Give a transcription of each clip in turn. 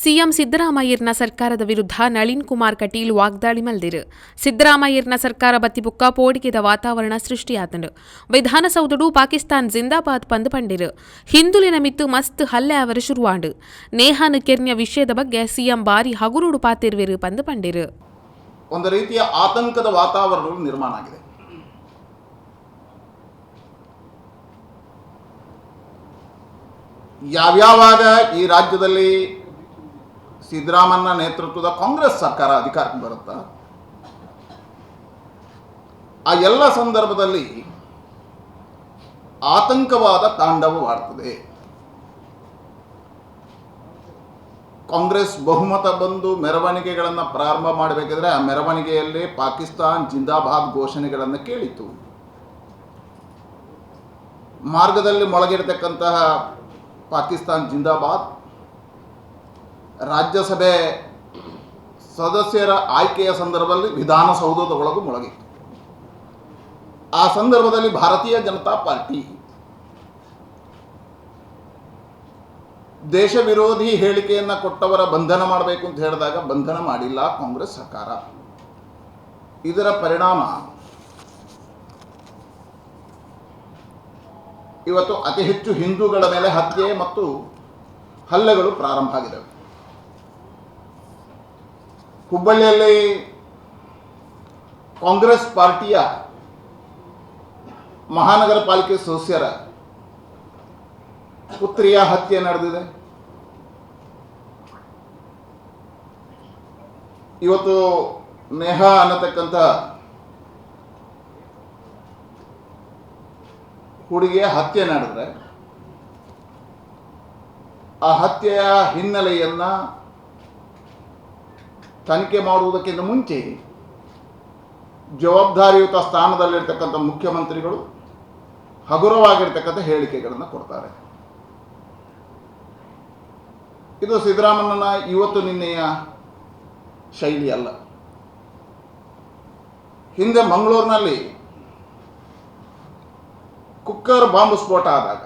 CM ಸಿದ್ದರಾಮಯ್ಯರ್ನ ಸರ್ಕಾರದ ವಿರುದ್ಧ ನಳಿನ್ ಕುಮಾರ್ ಕಟೀಲ್ ವಾಗ್ದಾಳಿ ಮಲ್ದಿರು. ಸಿದ್ದರಾಮಯ್ಯರ್ನ ಸರ್ಕಾರ ಬತ್ತಿಬುಕ್ಕ ಪೋಡಿಕೆದ ವಾತಾವರಣ ಸೃಷ್ಟಿಯಾತಂಡು. ವಿಧಾನಸೌಧಡು ಪಾಕಿಸ್ತಾನ್ ಜಿಂದಾಬಾದ್ ಪಂದ್ ಪಂಡಿರು. ಹಿಂದುಲಿನ ಮಿತ್ತು ಮಸ್ತ್ ಹಲ್ಲೆ ಅವರು ಶುರುವಾಂಡು. ನೇಹಾನು ಕೆರ್ನ್ಯ ವಿಷಯದ ಬಗ್ಗೆ ಸಿಎಂ ಬಾರಿ ಹಗುರುಡು ಪಾತಿರ್ವಿರು ಪಂದ್ ಪಂಡಿರು. ಒಂದು ರೀತಿಯ ಆತಂಕದ ವಾತಾವರಣ ನಿರ್ಮಾಣ ಆಗಿದೆ. ಯಾವ್ಯಾವಾಗ ಈ ರಾಜ್ಯದಲ್ಲಿ ಸಿದ್ದರಾಮಣ್ಣ ನೇತೃತ್ವದ ಕಾಂಗ್ರೆಸ್ ಸರ್ಕಾರ ಅಧಿಕಾರಕ್ಕೆ ಬರುತ್ತಾ? ಆ ಎಲ್ಲ ಸಂದರ್ಭದಲ್ಲಿ ಆತಂಕವಾದ ತಾಂಡವವಾಡ್ತದೆ ಕಾಂಗ್ರೆಸ್ ಬಹುಮತ ಬಂದು ಮೆರವಣಿಗೆಗಳನ್ನು ಪ್ರಾರಂಭ ಮಾಡಬೇಕಿದ್ರೆ ಆ ಮೆರವಣಿಗೆಯಲ್ಲಿ ಪಾಕಿಸ್ತಾನ್ ಜಿಂದಾಬಾದ್ ಘೋಷಣೆಗಳನ್ನು ಕೇಳಿತು ಮಾರ್ಗದಲ್ಲಿ ಮೊಳಗಿರತಕ್ಕಂತಹ ಪಾಕಿಸ್ತಾನ್ ಜಿಂದಾಬಾದ್ ರಾಜ್ಯಸಭೆ ಸದಸ್ಯರ ಆಯ್ಕೆಯ ಸಂದರ್ಭದಲ್ಲಿ ವಿಧಾನಸೌಧದ ಒಳಗೂ ಮೊಳಗಿತ್ತು ಆ ಸಂದರ್ಭದಲ್ಲಿ ಭಾರತೀಯ ಜನತಾ ಪಾರ್ಟಿ ದೇಶ ವಿರೋಧಿ ಹೇಳಿಕೆಯನ್ನು ಕೊಟ್ಟವರ ಬಂಧನ ಮಾಡಬೇಕು ಅಂತ ಹೇಳಿದಾಗ ಬಂಧನ ಮಾಡಿಲ್ಲ ಕಾಂಗ್ರೆಸ್ ಸರ್ಕಾರ. ಇದರ ಪರಿಣಾಮ ಇವತ್ತು ಅತಿ ಹೆಚ್ಚು ಹಿಂದೂಗಳ ಮೇಲೆ ಹತ್ಯೆ ಮತ್ತು ಹಲ್ಲೆಗಳು ಪ್ರಾರಂಭ ಆಗಿವೆ ಹುಬ್ಬಳ್ಳಿಯಲ್ಲಿ ಕಾಂಗ್ರೆಸ್ ಪಾರ್ಟಿಯ ಮಹಾನಗರ ಪಾಲಿಕೆ ಸದಸ್ಯರ ಪುತ್ರಿಯ ಹತ್ಯೆ ನಡೆದಿದೆ. ಇವತ್ತು ನೇಹಾ ಅನ್ನತಕ್ಕಂಥ ಹುಡುಗಿಯ ಹತ್ಯೆ ನಡೆದ್ರೆ ಆ ಹತ್ಯೆಯ ಹಿನ್ನೆಲೆಯನ್ನ ತನಿಖೆ ಮಾಡುವುದಕ್ಕಿಂತ ಮುಂಚೆ ಜವಾಬ್ದಾರಿಯುತ ಸ್ಥಾನದಲ್ಲಿರ್ತಕ್ಕಂಥ ಮುಖ್ಯಮಂತ್ರಿಗಳು ಹಗುರವಾಗಿರ್ತಕ್ಕಂಥ ಹೇಳಿಕೆಗಳನ್ನು ಕೊಡ್ತಾರೆ. ಇದು ಸಿದ್ದರಾಮಣ್ಣನ ಇವತ್ತು ನಿನ್ನೆಯ ಶೈಲಿ ಅಲ್ಲ. ಹಿಂದೆ ಮಂಗಳೂರಿನಲ್ಲಿ ಕುಕ್ಕರ್ ಬಾಂಬ್ ಸ್ಫೋಟ ಆದಾಗ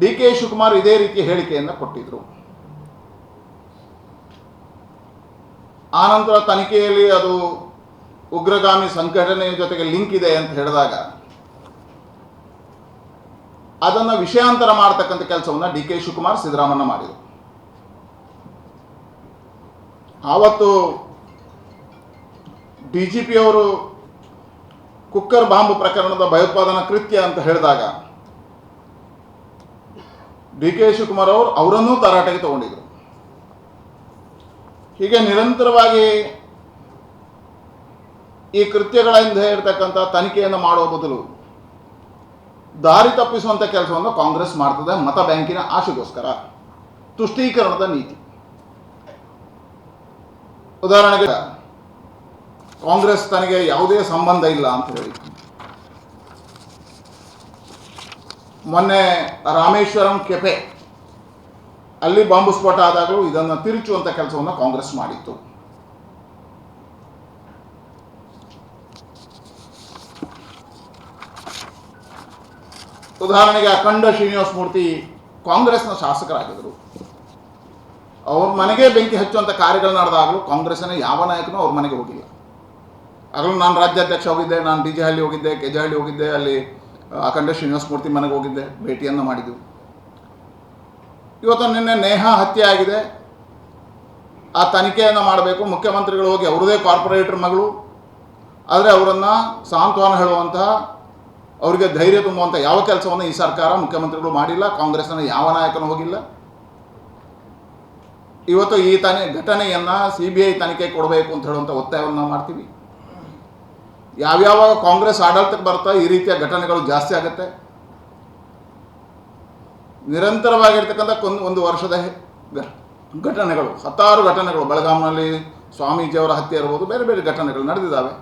ಡಿ ಕೆ ಶಿವಕುಮಾರ್ ಇದೇ ರೀತಿಯ ಹೇಳಿಕೆಯನ್ನು ಕೊಟ್ಟಿದ್ರು. ಆನಂತರ ತನಿಖೆಯಲ್ಲಿ ಅದು ಉಗ್ರಗಾಮಿ ಸಂಘಟನೆಯ ಜೊತೆಗೆ ಲಿಂಕ್ ಇದೆ ಅಂತ ಹೇಳಿದಾಗ ಅದನ್ನು ವಿಷಯಾಂತರ ಮಾಡತಕ್ಕಂಥ ಕೆಲಸವನ್ನು ಡಿ ಕೆ ಶಿವಕುಮಾರ್ ಸಿದ್ದರಾಮಣ್ಣ ಮಾಡಿದರು. ಆವತ್ತು ಡಿ ಜಿ ಪಿ ಅವರು ಕುಕ್ಕರ್ ಬಾಂಬ್ ಪ್ರಕರಣದ ಭಯೋತ್ಪಾದನಾ ಕೃತ್ಯ ಅಂತ ಹೇಳಿದಾಗ ಡಿ ಕೆ ಶಿವಕುಮಾರ್ ಅವರು ಅವರನ್ನೂ ತರಾಟೆಗೆ ತಗೊಂಡಿದ್ರು. ಹೀಗೆ ನಿರಂತರವಾಗಿ ಈ ಕೃತ್ಯಗಳ ಹಿಂದೆ ಇರತಕ್ಕಂಥ ತನಿಖೆಯನ್ನು ಮಾಡುವ ಬದಲು ದಾರಿ ತಪ್ಪಿಸುವಂಥ ಕೆಲಸವನ್ನು ಕಾಂಗ್ರೆಸ್ ಮಾಡ್ತದೆ ಮತ ಬ್ಯಾಂಕಿನ ಆಶೆಗೋಸ್ಕರ. ತುಷ್ಟೀಕರಣದ ನೀತಿ. ಉದಾಹರಣೆಗೆ ಕಾಂಗ್ರೆಸ್ ತನಗೆ ಯಾವುದೇ ಸಂಬಂಧ ಇಲ್ಲ ಅಂತ ಹೇಳಿ. ಮೊನ್ನೆ ರಾಮೇಶ್ವರಂ ಕೆಪೆ ಅಲ್ಲಿ ಬಾಂಬು ಸ್ಫೋಟ ಆದಾಗಲೂ ಇದನ್ನು ತಿರುಚುವಂಥ ಕೆಲಸವನ್ನು ಕಾಂಗ್ರೆಸ್ ಮಾಡಿತ್ತು. ಉದಾಹರಣೆಗೆ ಅಖಂಡ ಶ್ರೀನಿವಾಸ ಮೂರ್ತಿ ಕಾಂಗ್ರೆಸ್ನ ಶಾಸಕರಾಗಿದ್ದರು. ಅವ್ರ ಮನೆಗೆ ಬೆಂಕಿ ಹಚ್ಚುವಂಥ ಕಾರ್ಯಗಳು ನಡೆದಾಗಲೂ ಕಾಂಗ್ರೆಸ್ನ ಯಾವ ನಾಯಕನೂ ಅವ್ರ ಮನೆಗೆ ಹೋಗಿಲ್ಲ. ಆಗಲೂ ನಾನು ರಾಜ್ಯಾಧ್ಯಕ್ಷ ಹೋಗಿದ್ದೆ, ನಾನು ಡಿ ಜೆ ಹಳ್ಳಿ ಹೋಗಿದ್ದೆ, ಕೆ ಜೆ ಹಳ್ಳಿ ಹೋಗಿದ್ದೆ, ಅಲ್ಲಿ ಅಖಂಡ ಶ್ರೀನಿವಾಸ ಮೂರ್ತಿ ಮನೆಗೆ ಹೋಗಿದ್ದೆ, ಭೇಟಿಯನ್ನು ಮಾಡಿದ್ದು ಇವತ್ತು ನಿನ್ನೆ ನೇಹಾ ಹತ್ಯೆ ಆಗಿದೆ. ಆ ತನಿಖೆಯನ್ನು ಮಾಡಬೇಕು. ಮುಖ್ಯಮಂತ್ರಿಗಳು ಹೋಗಿ ಅವರದೇ ಕಾರ್ಪೊರೇಟರ್ ಮಗಳು. ಆದರೆ ಅವರನ್ನು ಸಾಂತ್ವನ ಹೇಳುವಂತಹ ಅವರಿಗೆ ಧೈರ್ಯ ತುಂಬುವಂಥ ಯಾವ ಕೆಲಸವನ್ನು ಈ ಸರ್ಕಾರ ಮುಖ್ಯಮಂತ್ರಿಗಳು ಮಾಡಿಲ್ಲ, ಕಾಂಗ್ರೆಸ್ನ ಯಾವ ನಾಯಕನೂ ಹೋಗಿಲ್ಲ. ಇವತ್ತು ಈ ತನಿ, ಘಟನೆಯನ್ನು ಸಿ ಬಿ ಐ ತನಿಖೆ ಕೊಡಬೇಕು ಅಂತ ಹೇಳುವಂಥ ಒತ್ತಾಯವನ್ನು ಮಾಡ್ತೀವಿ. ಯಾವ್ಯಾವ ಕಾಂಗ್ರೆಸ್ ಆಡಳಿತಕ್ಕೆ ಬರ್ತಾ ಈ ರೀತಿಯ ಘಟನೆಗಳು ಜಾಸ್ತಿ ಆಗುತ್ತೆ. ನಿರಂತರವಾಗಿರ್ತಕ್ಕಂಥ ಕೊಂದು ಒಂದು ವರ್ಷದ ಘಟನೆಗಳು, ಹತ್ತಾರು ಘಟನೆಗಳು. ಬೆಳಗಾಂನಲ್ಲಿ ಸ್ವಾಮೀಜಿಯವರ ಹತ್ಯೆ ಇರ್ಬೋದು, ಬೇರೆ ಬೇರೆ ಘಟನೆಗಳು ನಡೆದಿದ್ದಾವೆ.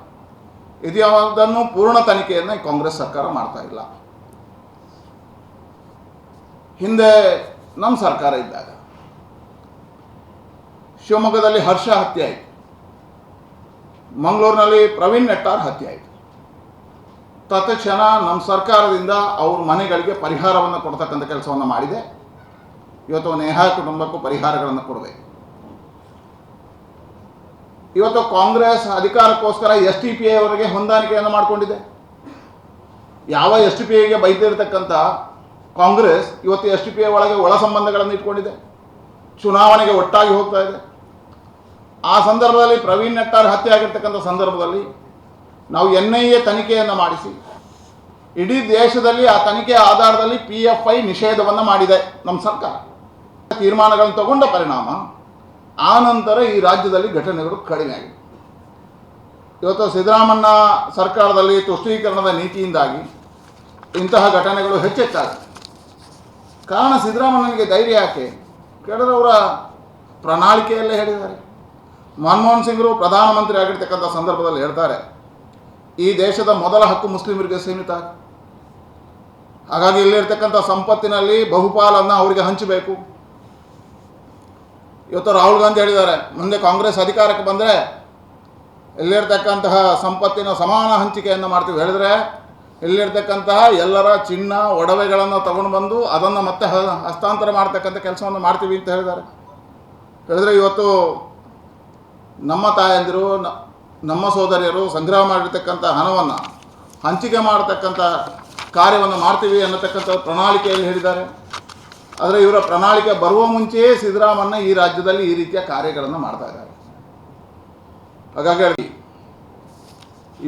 ಇದು ಯಾವುದನ್ನು ಪೂರ್ಣ ತನಿಖೆಯನ್ನು ಕಾಂಗ್ರೆಸ್ ಸರ್ಕಾರ ಮಾಡ್ತಾ ಇಲ್ಲ. ಹಿಂದೆ ನಮ್ಮ ಸರ್ಕಾರ ಇದ್ದಾಗ ಶಿವಮೊಗ್ಗದಲ್ಲಿ ಹರ್ಷ ಹತ್ಯೆ ಆಯಿತು. ಮಂಗಳೂರಿನಲ್ಲಿ ಪ್ರವೀಣ್ ನೆಟ್ಟಾರ್ ಹತ್ಯೆ ಆಯಿತು. ತತ್ಕ್ಷಣ ನಮ್ಮ ಸರ್ಕಾರದಿಂದ ಅವ್ರ ಮನೆಗಳಿಗೆ ಪರಿಹಾರವನ್ನು ಕೊಡ್ತಕ್ಕಂಥ ಕೆಲಸವನ್ನು ಮಾಡಿದೆ. ಇವತ್ತು ನೇಹಾ ಕುಟುಂಬಕ್ಕೂ ಪರಿಹಾರಗಳನ್ನು ಕೊಡಬೇಕು ಇವತ್ತು ಕಾಂಗ್ರೆಸ್ ಅಧಿಕಾರಕ್ಕೋಸ್ಕರ ಎಸ್ ಟಿ ಪಿ ಅವರಿಗೆ ಹೊಂದಾಣಿಕೆಯನ್ನು ಮಾಡಿಕೊಂಡಿದೆ. ಯಾವ ಎಸ್ ಟಿ ಪಿ ಐಗೆ ಬೈದಿರತಕ್ಕಂಥ ಕಾಂಗ್ರೆಸ್ ಇವತ್ತು ಎಸ್ ಟಿ ಪಿ ಐ ಒಳಗೆ ಒಳ ಸಂಬಂಧಗಳನ್ನು ಇಟ್ಕೊಂಡಿದೆ. ಚುನಾವಣೆಗೆ ಒಟ್ಟಾಗಿ ಹೋಗ್ತಾ ಇದೆ. ಆ ಸಂದರ್ಭದಲ್ಲಿ ಪ್ರವೀಣ್ ನೆಟ್ಟಾರ್ ಹತ್ಯೆ ಆಗಿರ್ತಕ್ಕಂಥ ಸಂದರ್ಭದಲ್ಲಿ ನಾವು ಎನ್ ಐ ಎ ತನಿಖೆಯನ್ನು ಮಾಡಿಸಿ. ಇಡೀ ದೇಶದಲ್ಲಿ ಆ ತನಿಖೆಯ ಆಧಾರದಲ್ಲಿ ಪಿ ಎಫ್ ಐ ನಿಷೇಧವನ್ನು ಮಾಡಿದೆ ನಮ್ಮ ಸರ್ಕಾರ. ತೀರ್ಮಾನಗಳನ್ನು ತಗೊಂಡ ಪರಿಣಾಮ ಆ ನಂತರ ಈ ರಾಜ್ಯದಲ್ಲಿ ಘಟನೆಗಳು ಕಡಿಮೆ ಆಗಿದೆ. ಇವತ್ತು ಸಿದ್ದರಾಮಣ್ಣ ಸರ್ಕಾರದಲ್ಲಿ ತುಷ್ಟೀಕರಣದ ನೀತಿಯಿಂದಾಗಿ ಇಂತಹ ಘಟನೆಗಳು ಹೆಚ್ಚೆಚ್ಚಾಗಿದೆ. ಕಾರಣ ಸಿದ್ದರಾಮಣ್ಣನಿಗೆ ಧೈರ್ಯ ಯಾಕೆ? ಕೇಳಿದ್ರೆ ಅವರ ಪ್ರಣಾಳಿಕೆಯಲ್ಲೇ ಹೇಳಿದ್ದಾರೆ. ಮನಮೋಹನ್ ಸಿಂಗ್ರು ಪ್ರಧಾನಮಂತ್ರಿ ಆಗಿರ್ತಕ್ಕಂಥ ಸಂದರ್ಭದಲ್ಲಿ ಹೇಳ್ತಾರೆ ಈ ದೇಶದ ಮೊದಲ ಹಕ್ಕು ಮುಸ್ಲಿಮರಿಗೆ ಸೀಮಿತ ಹಾಗಾಗಿ ಇಲ್ಲಿರ್ತಕ್ಕಂಥ ಸಂಪತ್ತಿನಲ್ಲಿ ಬಹುಪಾಲನ್ನು ಅವರಿಗೆ ಹಂಚಬೇಕು. ಇವತ್ತು ರಾಹುಲ್ ಗಾಂಧಿ ಹೇಳಿದ್ದಾರೆ, ಮುಂದೆ ಕಾಂಗ್ರೆಸ್ ಅಧಿಕಾರಕ್ಕೆ ಬಂದರೆ ಇಲ್ಲಿರ್ತಕ್ಕಂತಹ ಸಂಪತ್ತಿನ ಸಮಾನ ಹಂಚಿಕೆಯನ್ನು ಮಾಡ್ತೀವಿ. ಹೇಳಿದ್ರೆ ಇಲ್ಲಿರ್ತಕ್ಕಂತಹ ಎಲ್ಲರ ಚಿನ್ನ, ಒಡವೆಗಳನ್ನು ತಗೊಂಡು ಬಂದು ಅದನ್ನು ಮತ್ತೆ ಹಸ್ತಾಂತರ ಮಾಡ್ತಕ್ಕಂಥ ಕೆಲಸವನ್ನು ಮಾಡ್ತೀವಿ ಅಂತ ಹೇಳಿದ್ದಾರೆ. ಹೇಳಿದ್ರೆ ಇವತ್ತು ನಮ್ಮ ತಾಯಂದಿರು ನಮ್ಮ ಸೋದರಿಯರು ಸಂಗ್ರಹ ಮಾಡಿರ್ತಕ್ಕಂಥ ಹಣವನ್ನು ಹಂಚಿಕೆ ಮಾಡತಕ್ಕಂಥ ಕಾರ್ಯವನ್ನು ಮಾಡ್ತೀವಿ ಅನ್ನತಕ್ಕಂಥ ಪ್ರಣಾಳಿಕೆಯಲ್ಲಿ ಹೇಳಿದ್ದಾರೆ. ಆದರೆ ಇವರ ಪ್ರಣಾಳಿಕೆ ಬರುವ ಮುಂಚೆಯೇ ಸಿದ್ದರಾಮಣ್ಣ ಈ ರಾಜ್ಯದಲ್ಲಿ ಈ ರೀತಿಯ ಕಾರ್ಯಗಳನ್ನು ಮಾಡ್ತಾ ಇದ್ದಾರೆ. ಹಾಗಾಗಿ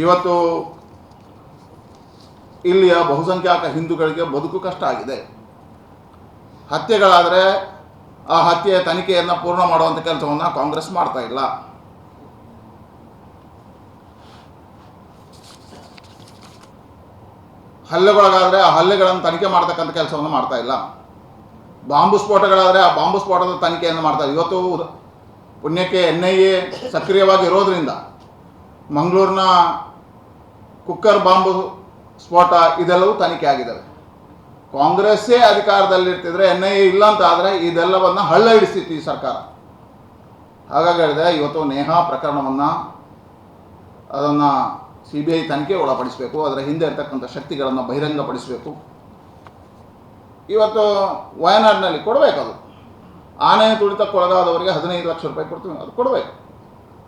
ಇವತ್ತು ಇಲ್ಲಿಯ ಬಹುಸಂಖ್ಯಾತ ಹಿಂದೂಗಳಿಗೆ ಬದುಕು ಕಷ್ಟ ಆಗಿದೆ. ಹತ್ಯೆಗಳಾದರೆ ಆ ಹತ್ಯೆಯ ತನಿಖೆಯನ್ನು ಪೂರ್ಣ ಮಾಡುವಂಥ ಕೆಲಸವನ್ನು ಕಾಂಗ್ರೆಸ್ ಮಾಡ್ತಾ ಇಲ್ಲ. ಹಲ್ಲೆಗೊಳಗಾದರೆ ಆ ಹಲ್ಲೆಗಳನ್ನು ತನಿಖೆ ಮಾಡ್ತಕ್ಕಂಥ ಕೆಲಸವನ್ನು ಮಾಡ್ತಾ ಇಲ್ಲ. ಬಾಂಬು ಸ್ಫೋಟಗಳಾದರೆ ಆ ಬಾಂಬು ಸ್ಫೋಟದ ತನಿಖೆಯನ್ನು ಮಾಡ್ತಾರೆ ಇವತ್ತು ಪುಣ್ಯಕ್ಕೆ ಎನ್ ಐ ಎ ಸಕ್ರಿಯವಾಗಿ ಇರೋದ್ರಿಂದ ಮಂಗಳೂರಿನ ಕುಕ್ಕರ್ ಬಾಂಬು ಸ್ಫೋಟ ಇದೆಲ್ಲವೂ ತನಿಖೆ ಆಗಿದ್ದಾವೆ ಕಾಂಗ್ರೆಸ್ಸೇ ಅಧಿಕಾರದಲ್ಲಿರ್ತಿದ್ರೆ ಎನ್ ಐ ಎ ಇಲ್ಲ ಅಂತ ಆದರೆ ಇದೆಲ್ಲವನ್ನು ಹಳ್ಳ ಹಿಡಿಸ್ತಿತ್ತು ಈ ಸರ್ಕಾರ. ಹಾಗಾಗಿ ಹೇಳಿದೆ, ಇವತ್ತು ನೇಹಾ ಪ್ರಕರಣವನ್ನು ಅದನ್ನು ಸಿ ಬಿ ಐ ತನಿಖೆ ಒಳಪಡಿಸಬೇಕು, ಅದರ ಹಿಂದೆ ಇರ್ತಕ್ಕಂಥ ಶಕ್ತಿಗಳನ್ನು ಬಹಿರಂಗಪಡಿಸಬೇಕು. ಇವತ್ತು ವಯನಾಡಿನಲ್ಲಿ ಕೊಡಬೇಕು ಅದು ಆನೆ ತುಳಿತಕ್ಕೊಳಗಾದವರಿಗೆ ಹದಿನೈದು ಲಕ್ಷ ರೂಪಾಯಿ ಕೊಡ್ತೀವಿ, ಅದು ಕೊಡಬೇಕು.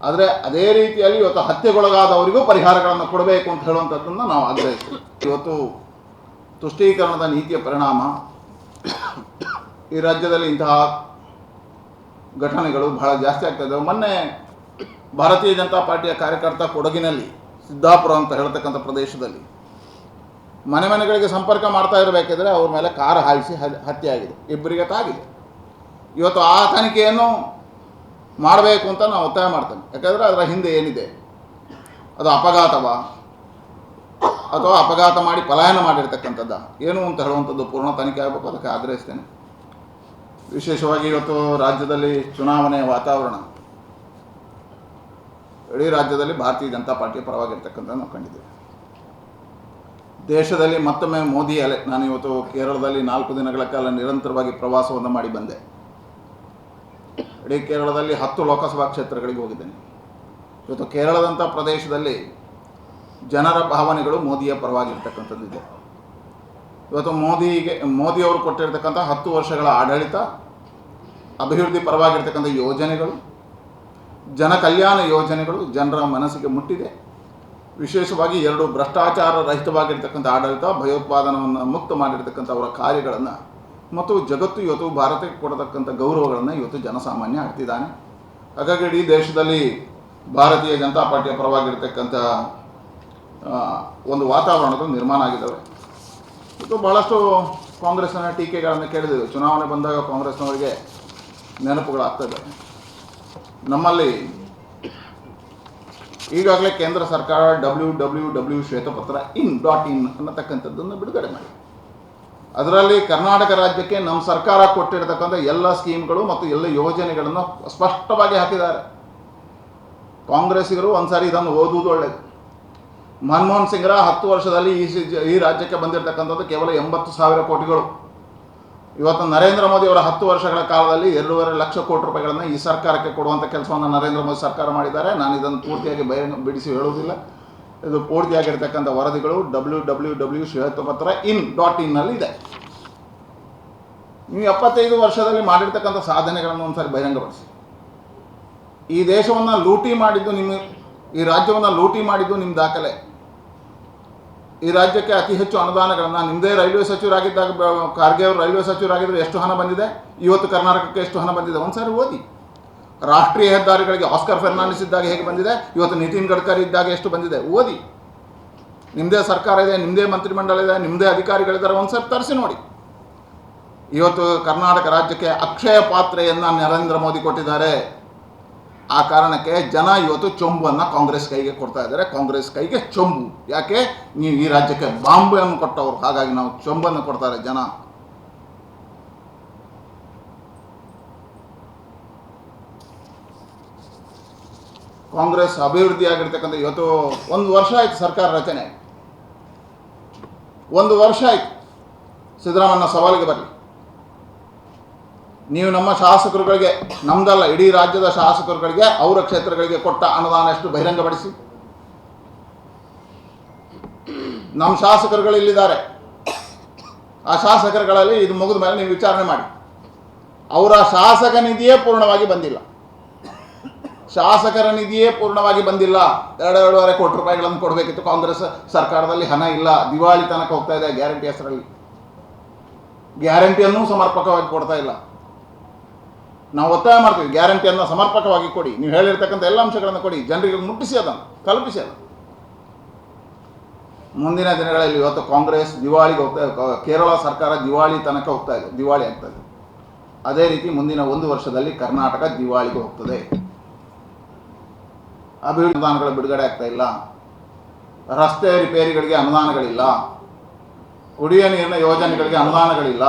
ಆದರೆ ಅದೇ ರೀತಿಯಲ್ಲಿ ಇವತ್ತು ಹತ್ಯೆಗೊಳಗಾದವರಿಗೂ ಪರಿಹಾರಗಳನ್ನು ಕೊಡಬೇಕು ಅಂತ ಹೇಳುವಂಥದ್ದನ್ನು ನಾವು ಆಗ್ರಹಿಸ್ತೀವಿ. ಇವತ್ತು ತುಷ್ಟೀಕರಣದ ನೀತಿಯ ಪರಿಣಾಮ, ಈ ರಾಜ್ಯದಲ್ಲಿ ಇಂತಹ ಘಟನೆಗಳು ಬಹಳ ಜಾಸ್ತಿ ಆಗ್ತಾ ಇದ್ದಾವೆ. ಮೊನ್ನೆ ಭಾರತೀಯ ಜನತಾ ಪಾರ್ಟಿಯ ಕಾರ್ಯಕರ್ತ ಕೊಡಗಿನಲ್ಲಿ ಸಿದ್ದಾಪುರ ಅಂತ ಹೇಳ್ತಕ್ಕಂಥ ಪ್ರದೇಶದಲ್ಲಿ ಮನೆ ಮನೆಗಳಿಗೆ ಸಂಪರ್ಕ ಮಾಡ್ತಾ ಇರಬೇಕಿದ್ರೆ ಅವ್ರ ಮೇಲೆ ಕಾರ್ ಹಾಯಿಸಿ ಹತ್ಯೆ ಆಗಿದೆ. ಇಬ್ಬರಿಗೆ ತಾಗಿದೆ. ಇವತ್ತು ಆ ತನಿಖೆಯನ್ನು ಮಾಡಬೇಕು ಅಂತ ನಾವು ಒತ್ತಾಯ ಮಾಡ್ತೇನೆ. ಯಾಕಂದರೆ ಅದರ ಹಿಂದೆ ಏನಿದೆ? ಅದು ಅಪಘಾತವಾ? ಅಥವಾ ಅಪಘಾತ ಮಾಡಿ ಪಲಾಯನ ಮಾಡಿರ್ತಕ್ಕಂಥದ್ದ? ಏನು ಅಂತ ಹೇಳುವಂಥದ್ದು ಪೂರ್ಣ ತನಿಖೆ ಆಗಬೇಕು, ಅದಕ್ಕೆ ಆಗ್ರಹಿಸ್ತೇನೆ. ವಿಶೇಷವಾಗಿ ಇವತ್ತು ರಾಜ್ಯದಲ್ಲಿ ಚುನಾವಣೆಯ ವಾತಾವರಣ. ಇಡೀ ರಾಜ್ಯದಲ್ಲಿ ಭಾರತೀಯ ಜನತಾ ಪಾರ್ಟಿಯ ಪರವಾಗಿರ್ತಕ್ಕಂಥ ನಾವು ಕಂಡಿದ್ದೇವೆ. ದೇಶದಲ್ಲಿ ಮತ್ತೊಮ್ಮೆ ಮೋದಿ ಅಲೆ, ನಾನು ಇವತ್ತು ಕೇರಳದಲ್ಲಿ ನಾಲ್ಕು ದಿನಗಳ ಕಾಲ ನಿರಂತರವಾಗಿ ಪ್ರವಾಸವನ್ನು ಮಾಡಿ ಬಂದೆ. ಇಡೀ ಕೇರಳದಲ್ಲಿ ಹತ್ತು ಲೋಕಸಭಾ ಕ್ಷೇತ್ರಗಳಿಗೆ ಹೋಗಿದ್ದೇನೆ. ಇವತ್ತು ಕೇರಳದಂಥ ಪ್ರದೇಶದಲ್ಲಿ ಜನರ ಭಾವನೆಗಳು ಮೋದಿಯ ಪರವಾಗಿರ್ತಕ್ಕಂಥದ್ದಿದೆ ಇವತ್ತು ಮೋದಿಗೆ ಮೋದಿಯವರು ಕೊಟ್ಟಿರ್ತಕ್ಕಂಥ ಹತ್ತು ವರ್ಷಗಳ ಆಡಳಿತ, ಅಭಿವೃದ್ಧಿ ಪರವಾಗಿರ್ತಕ್ಕಂಥ ಯೋಜನೆಗಳು ಜನ ಕಲ್ಯಾಣ ಯೋಜನೆಗಳು ಜನರ ಮನಸ್ಸಿಗೆ ಮುಟ್ಟಿದೆ. ವಿಶೇಷವಾಗಿ ಎರಡು ಭ್ರಷ್ಟಾಚಾರ ರಹಿತವಾಗಿರ್ತಕ್ಕಂಥ ಆಡಳಿತ, ಭಯೋತ್ಪಾದನವನ್ನು ಮುಕ್ತ ಮಾಡಿರ್ತಕ್ಕಂಥ ಅವರ ಕಾರ್ಯಗಳನ್ನು ಮತ್ತು ಜಗತ್ತು ಇವತ್ತು ಭಾರತಕ್ಕೆ ಕೊಡತಕ್ಕಂಥ ಗೌರವಗಳನ್ನು ಇವತ್ತು ಜನಸಾಮಾನ್ಯ ಆಗ್ತಿದ್ದಾನೆ. ಹಾಗಾಗಿ ಇಡೀ ದೇಶದಲ್ಲಿ ಭಾರತೀಯ ಜನತಾ ಪಾರ್ಟಿಯ ಪರವಾಗಿರ್ತಕ್ಕಂಥ ಒಂದು ವಾತಾವರಣಗಳು ನಿರ್ಮಾಣ ಆಗಿದ್ದಾವೆ. ಮತ್ತು ಭಾಳಷ್ಟು ಕಾಂಗ್ರೆಸ್ನ ಟೀಕೆಗಳನ್ನು ಕೇಳಿದ್ದೇವೆ. ಚುನಾವಣೆ ಬಂದಾಗ ಕಾಂಗ್ರೆಸ್ನವರಿಗೆ ನೆನಪುಗಳಾಗ್ತದೆ ನಮ್ಮಲ್ಲಿ ಈಗಾಗಲೇ ಕೇಂದ್ರ ಸರ್ಕಾರ W W W Shwetapatra in dot in ಅನ್ನತಕ್ಕಂಥದ್ದನ್ನು ಬಿಡುಗಡೆ ಮಾಡಿ ಅದರಲ್ಲಿ ಕರ್ನಾಟಕ ರಾಜ್ಯಕ್ಕೆ ನಮ್ಮ ಸರ್ಕಾರ ಕೊಟ್ಟಿರತಕ್ಕಂಥ ಎಲ್ಲ ಸ್ಕೀಮ್ಗಳು ಮತ್ತು ಎಲ್ಲ ಯೋಜನೆಗಳನ್ನು ಸ್ಪಷ್ಟವಾಗಿ ಹಾಕಿದ್ದಾರೆ. ಕಾಂಗ್ರೆಸ್ಸಿಗರು ಒಂದ್ಸಾರಿ ಇದನ್ನು ಓದುವುದು ಒಳ್ಳೆಯದು ಮನಮೋಹನ್ ಸಿಂಗ್ರ ಹತ್ತು ವರ್ಷದಲ್ಲಿ ಈ ಈ ರಾಜ್ಯಕ್ಕೆ ಬಂದಿರತಕ್ಕಂಥದ್ದು ಕೇವಲ ಎಂಬತ್ತು ಸಾವಿರ ಕೋಟಿಗಳು. ಇವತ್ತು ನರೇಂದ್ರ ಮೋದಿ ಅವರ ಹತ್ತು ವರ್ಷಗಳ ಕಾಲದಲ್ಲಿ ಎರಡೂವರೆ ಲಕ್ಷ ಕೋಟಿ ರೂಪಾಯಿಗಳನ್ನು ಈ ಸರ್ಕಾರಕ್ಕೆ ಕೊಡುವಂಥ ಕೆಲಸವನ್ನು ನರೇಂದ್ರ ಮೋದಿ ಸರ್ಕಾರ ಮಾಡಿದ್ದಾರೆ. ನಾನು ಇದನ್ನು ಪೂರ್ತಿಯಾಗಿ ಬಯ ಬಿಡಿಸಿ ಹೇಳುವುದಿಲ್ಲ. ಇದು ಪೂರ್ತಿಯಾಗಿರ್ತಕ್ಕಂಥ ವರದಿಗಳು W W W Shwetapatra in dot ಇನ್ನಲ್ಲಿ ಇದೆ. ನೀವು ಎಪ್ಪತ್ತೈದು ವರ್ಷದಲ್ಲಿ ಮಾಡಿರ್ತಕ್ಕಂಥ ಸಾಧನೆಗಳನ್ನು ಒಂದ್ಸರಿ ಬಹಿರಂಗಪಡಿಸಿ. ಈ ದೇಶವನ್ನು ಲೂಟಿ ಮಾಡಿದ್ದು ನಿಮ್ಮ ಈ ರಾಜ್ಯವನ್ನು ಲೂಟಿ ಮಾಡಿದ್ದು ನಿಮ್ಮ ದಾಖಲೆ. ಈ ರಾಜ್ಯಕ್ಕೆ ಅತಿ ಹೆಚ್ಚು ಅನುದಾನಗಳನ್ನು ನಿಮ್ಮದೇ ರೈಲ್ವೆ ಸಚಿವರಾಗಿದ್ದಾಗ ಖಾರ್ಗೆ ಅವರು ರೈಲ್ವೆ ಸಚಿವರಾಗಿದ್ದರೆ ಎಷ್ಟು ಹಣ ಬಂದಿದೆ? ಇವತ್ತು ಕರ್ನಾಟಕಕ್ಕೆ ಎಷ್ಟು ಹಣ ಬಂದಿದೆ? ಒಂದ್ಸಾರಿ ಓದಿ. ರಾಷ್ಟ್ರೀಯ ಹೆದ್ದಾರಿಗಳಿಗೆ ಆಸ್ಕರ್ ಫೆರ್ನಾಂಡಿಸ್ ಇದ್ದಾಗ ಹೇಗೆ ಬಂದಿದೆ? ಇವತ್ತು ನಿತಿನ್ ಗಡ್ಕರಿ ಇದ್ದಾಗ ಎಷ್ಟು ಬಂದಿದೆ? ಓದಿ. ನಿಮ್ಮದೇ ಸರ್ಕಾರ ಇದೆ ನಿಮ್ಮದೇ ಮಂತ್ರಿಮಂಡಲ ಇದೆ ನಿಮ್ಮದೇ ಅಧಿಕಾರಿಗಳಿದ್ದಾರೆ, ಒಂದ್ಸರಿ ತರಿಸಿ ನೋಡಿ. ಇವತ್ತು ಕರ್ನಾಟಕ ರಾಜ್ಯಕ್ಕೆ ಅಕ್ಷಯ ಪಾತ್ರೆಯನ್ನು ನರೇಂದ್ರ ಮೋದಿ ಕೊಟ್ಟಿದ್ದಾರೆ. ಆ ಕಾರಣಕ್ಕೆ ಜನ ಇವತ್ತು ಚೊಂಬನ್ನು ಕಾಂಗ್ರೆಸ್ ಕೈಗೆ ಕೊಡ್ತಾ ಇದ್ದಾರೆ. ಕಾಂಗ್ರೆಸ್ ಕೈಗೆ ಚೊಂಬು. ಯಾಕೆ? ನೀವು ಈ ರಾಜ್ಯಕ್ಕೆ ಬಾಂಬೆಯನ್ನು ಕೊಟ್ಟವರು. ಹಾಗಾಗಿ ನಾವು ಚೊಂಬನ್ನು ಕೊಡ್ತಾರೆ ಜನ. ಕಾಂಗ್ರೆಸ್ ಅಭಿವೃದ್ಧಿ ಆಗಿರ್ತಕ್ಕಂಥ ಇವತ್ತು ಒಂದು ವರ್ಷ ಆಯ್ತು ಸರ್ಕಾರ ರಚನೆ. ಒಂದು ವರ್ಷ ಆಯ್ತು. ಸಿದ್ದರಾಮಯ್ಯ ಸವಾಲಿಗೆ ಬರಲಿ. ನೀವು ನಮ್ಮ ಶಾಸಕರುಗಳಿಗೆ, ನಮ್ದಲ್ಲ, ಇಡೀ ರಾಜ್ಯದ ಶಾಸಕರುಗಳಿಗೆ, ಅವರ ಕ್ಷೇತ್ರಗಳಿಗೆ ಕೊಟ್ಟ ಅನುದಾನ ಎಷ್ಟು ಬಹಿರಂಗಪಡಿಸಿ? ನಮ್ಮ ಶಾಸಕರುಗಳು ಇಲ್ಲಿದ್ದಾರೆ. ಆ ಶಾಸಕರುಗಳಲ್ಲಿ ಇದು ಮುಗಿದ ಮೇಲೆ ನೀವು ವಿಚಾರಣೆ ಮಾಡಿ. ಅವರ ಶಾಸಕ ನಿಧಿಯೇ ಪೂರ್ಣವಾಗಿ ಬಂದಿಲ್ಲ. ಶಾಸಕರ ನಿಧಿಯೇ ಪೂರ್ಣವಾಗಿ ಬಂದಿಲ್ಲ. ಎರಡು ಎರಡೂವರೆ ಕೋಟಿ ರೂಪಾಯಿಗಳನ್ನು ಕೊಡಬೇಕಿತ್ತು ಕಾಂಗ್ರೆಸ್ ಸರ್ಕಾರದಲ್ಲಿ, ಹಣ ಇಲ್ಲ. ದಿವಾಳಿತನಕ್ಕೆ ತನಕ ಹೋಗ್ತಾ ಇದೆ ಗ್ಯಾರಂಟಿ ಹೆಸರಲ್ಲಿ. ಗ್ಯಾರಂಟಿಯನ್ನು ಸಮರ್ಪಕವಾಗಿ ಕೊಡ್ತಾ ಇಲ್ಲ. ನಾವು ಒತ್ತಾಯ ಮಾಡ್ತೀವಿ ಗ್ಯಾರಂಟಿಯನ್ನು ಸಮರ್ಪಕವಾಗಿ ಕೊಡಿ. ನೀವು ಹೇಳಿರ್ತಕ್ಕಂಥ ಎಲ್ಲ ಅಂಶಗಳನ್ನು ಕೊಡಿ. ಜನರಿಗೆ ಮುಟ್ಟಿಸಿ ಅದನ್ನು, ತಲುಪಿಸಿ ಅದನ್ನು. ಮುಂದಿನ ದಿನಗಳಲ್ಲಿ ಇವತ್ತು ಕಾಂಗ್ರೆಸ್ ದಿವಾಳಿಗೆ ಹೋಗ್ತಾ ಕೇರಳ ಸರ್ಕಾರ ದಿವಾಳಿ ತನಕ ಹೋಗ್ತಾ ಇದೆ. ದಿವಾಳಿ ಆಗ್ತಾ ಇದೆ. ಅದೇ ರೀತಿ ಮುಂದಿನ ಒಂದು ವರ್ಷದಲ್ಲಿ ಕರ್ನಾಟಕ ದಿವಾಳಿಗೆ ಹೋಗ್ತದೆ. ಅಭಿವೃದ್ಧಿ ಅನುದಾನಗಳು ಬಿಡುಗಡೆ ಆಗ್ತಾ ಇಲ್ಲ. ರಸ್ತೆ ರಿಪೇರಿಗಳಿಗೆ ಅನುದಾನಗಳಿಲ್ಲ. ಕುಡಿಯುವ ನೀರಿನ ಯೋಜನೆಗಳಿಗೆ ಅನುದಾನಗಳಿಲ್ಲ.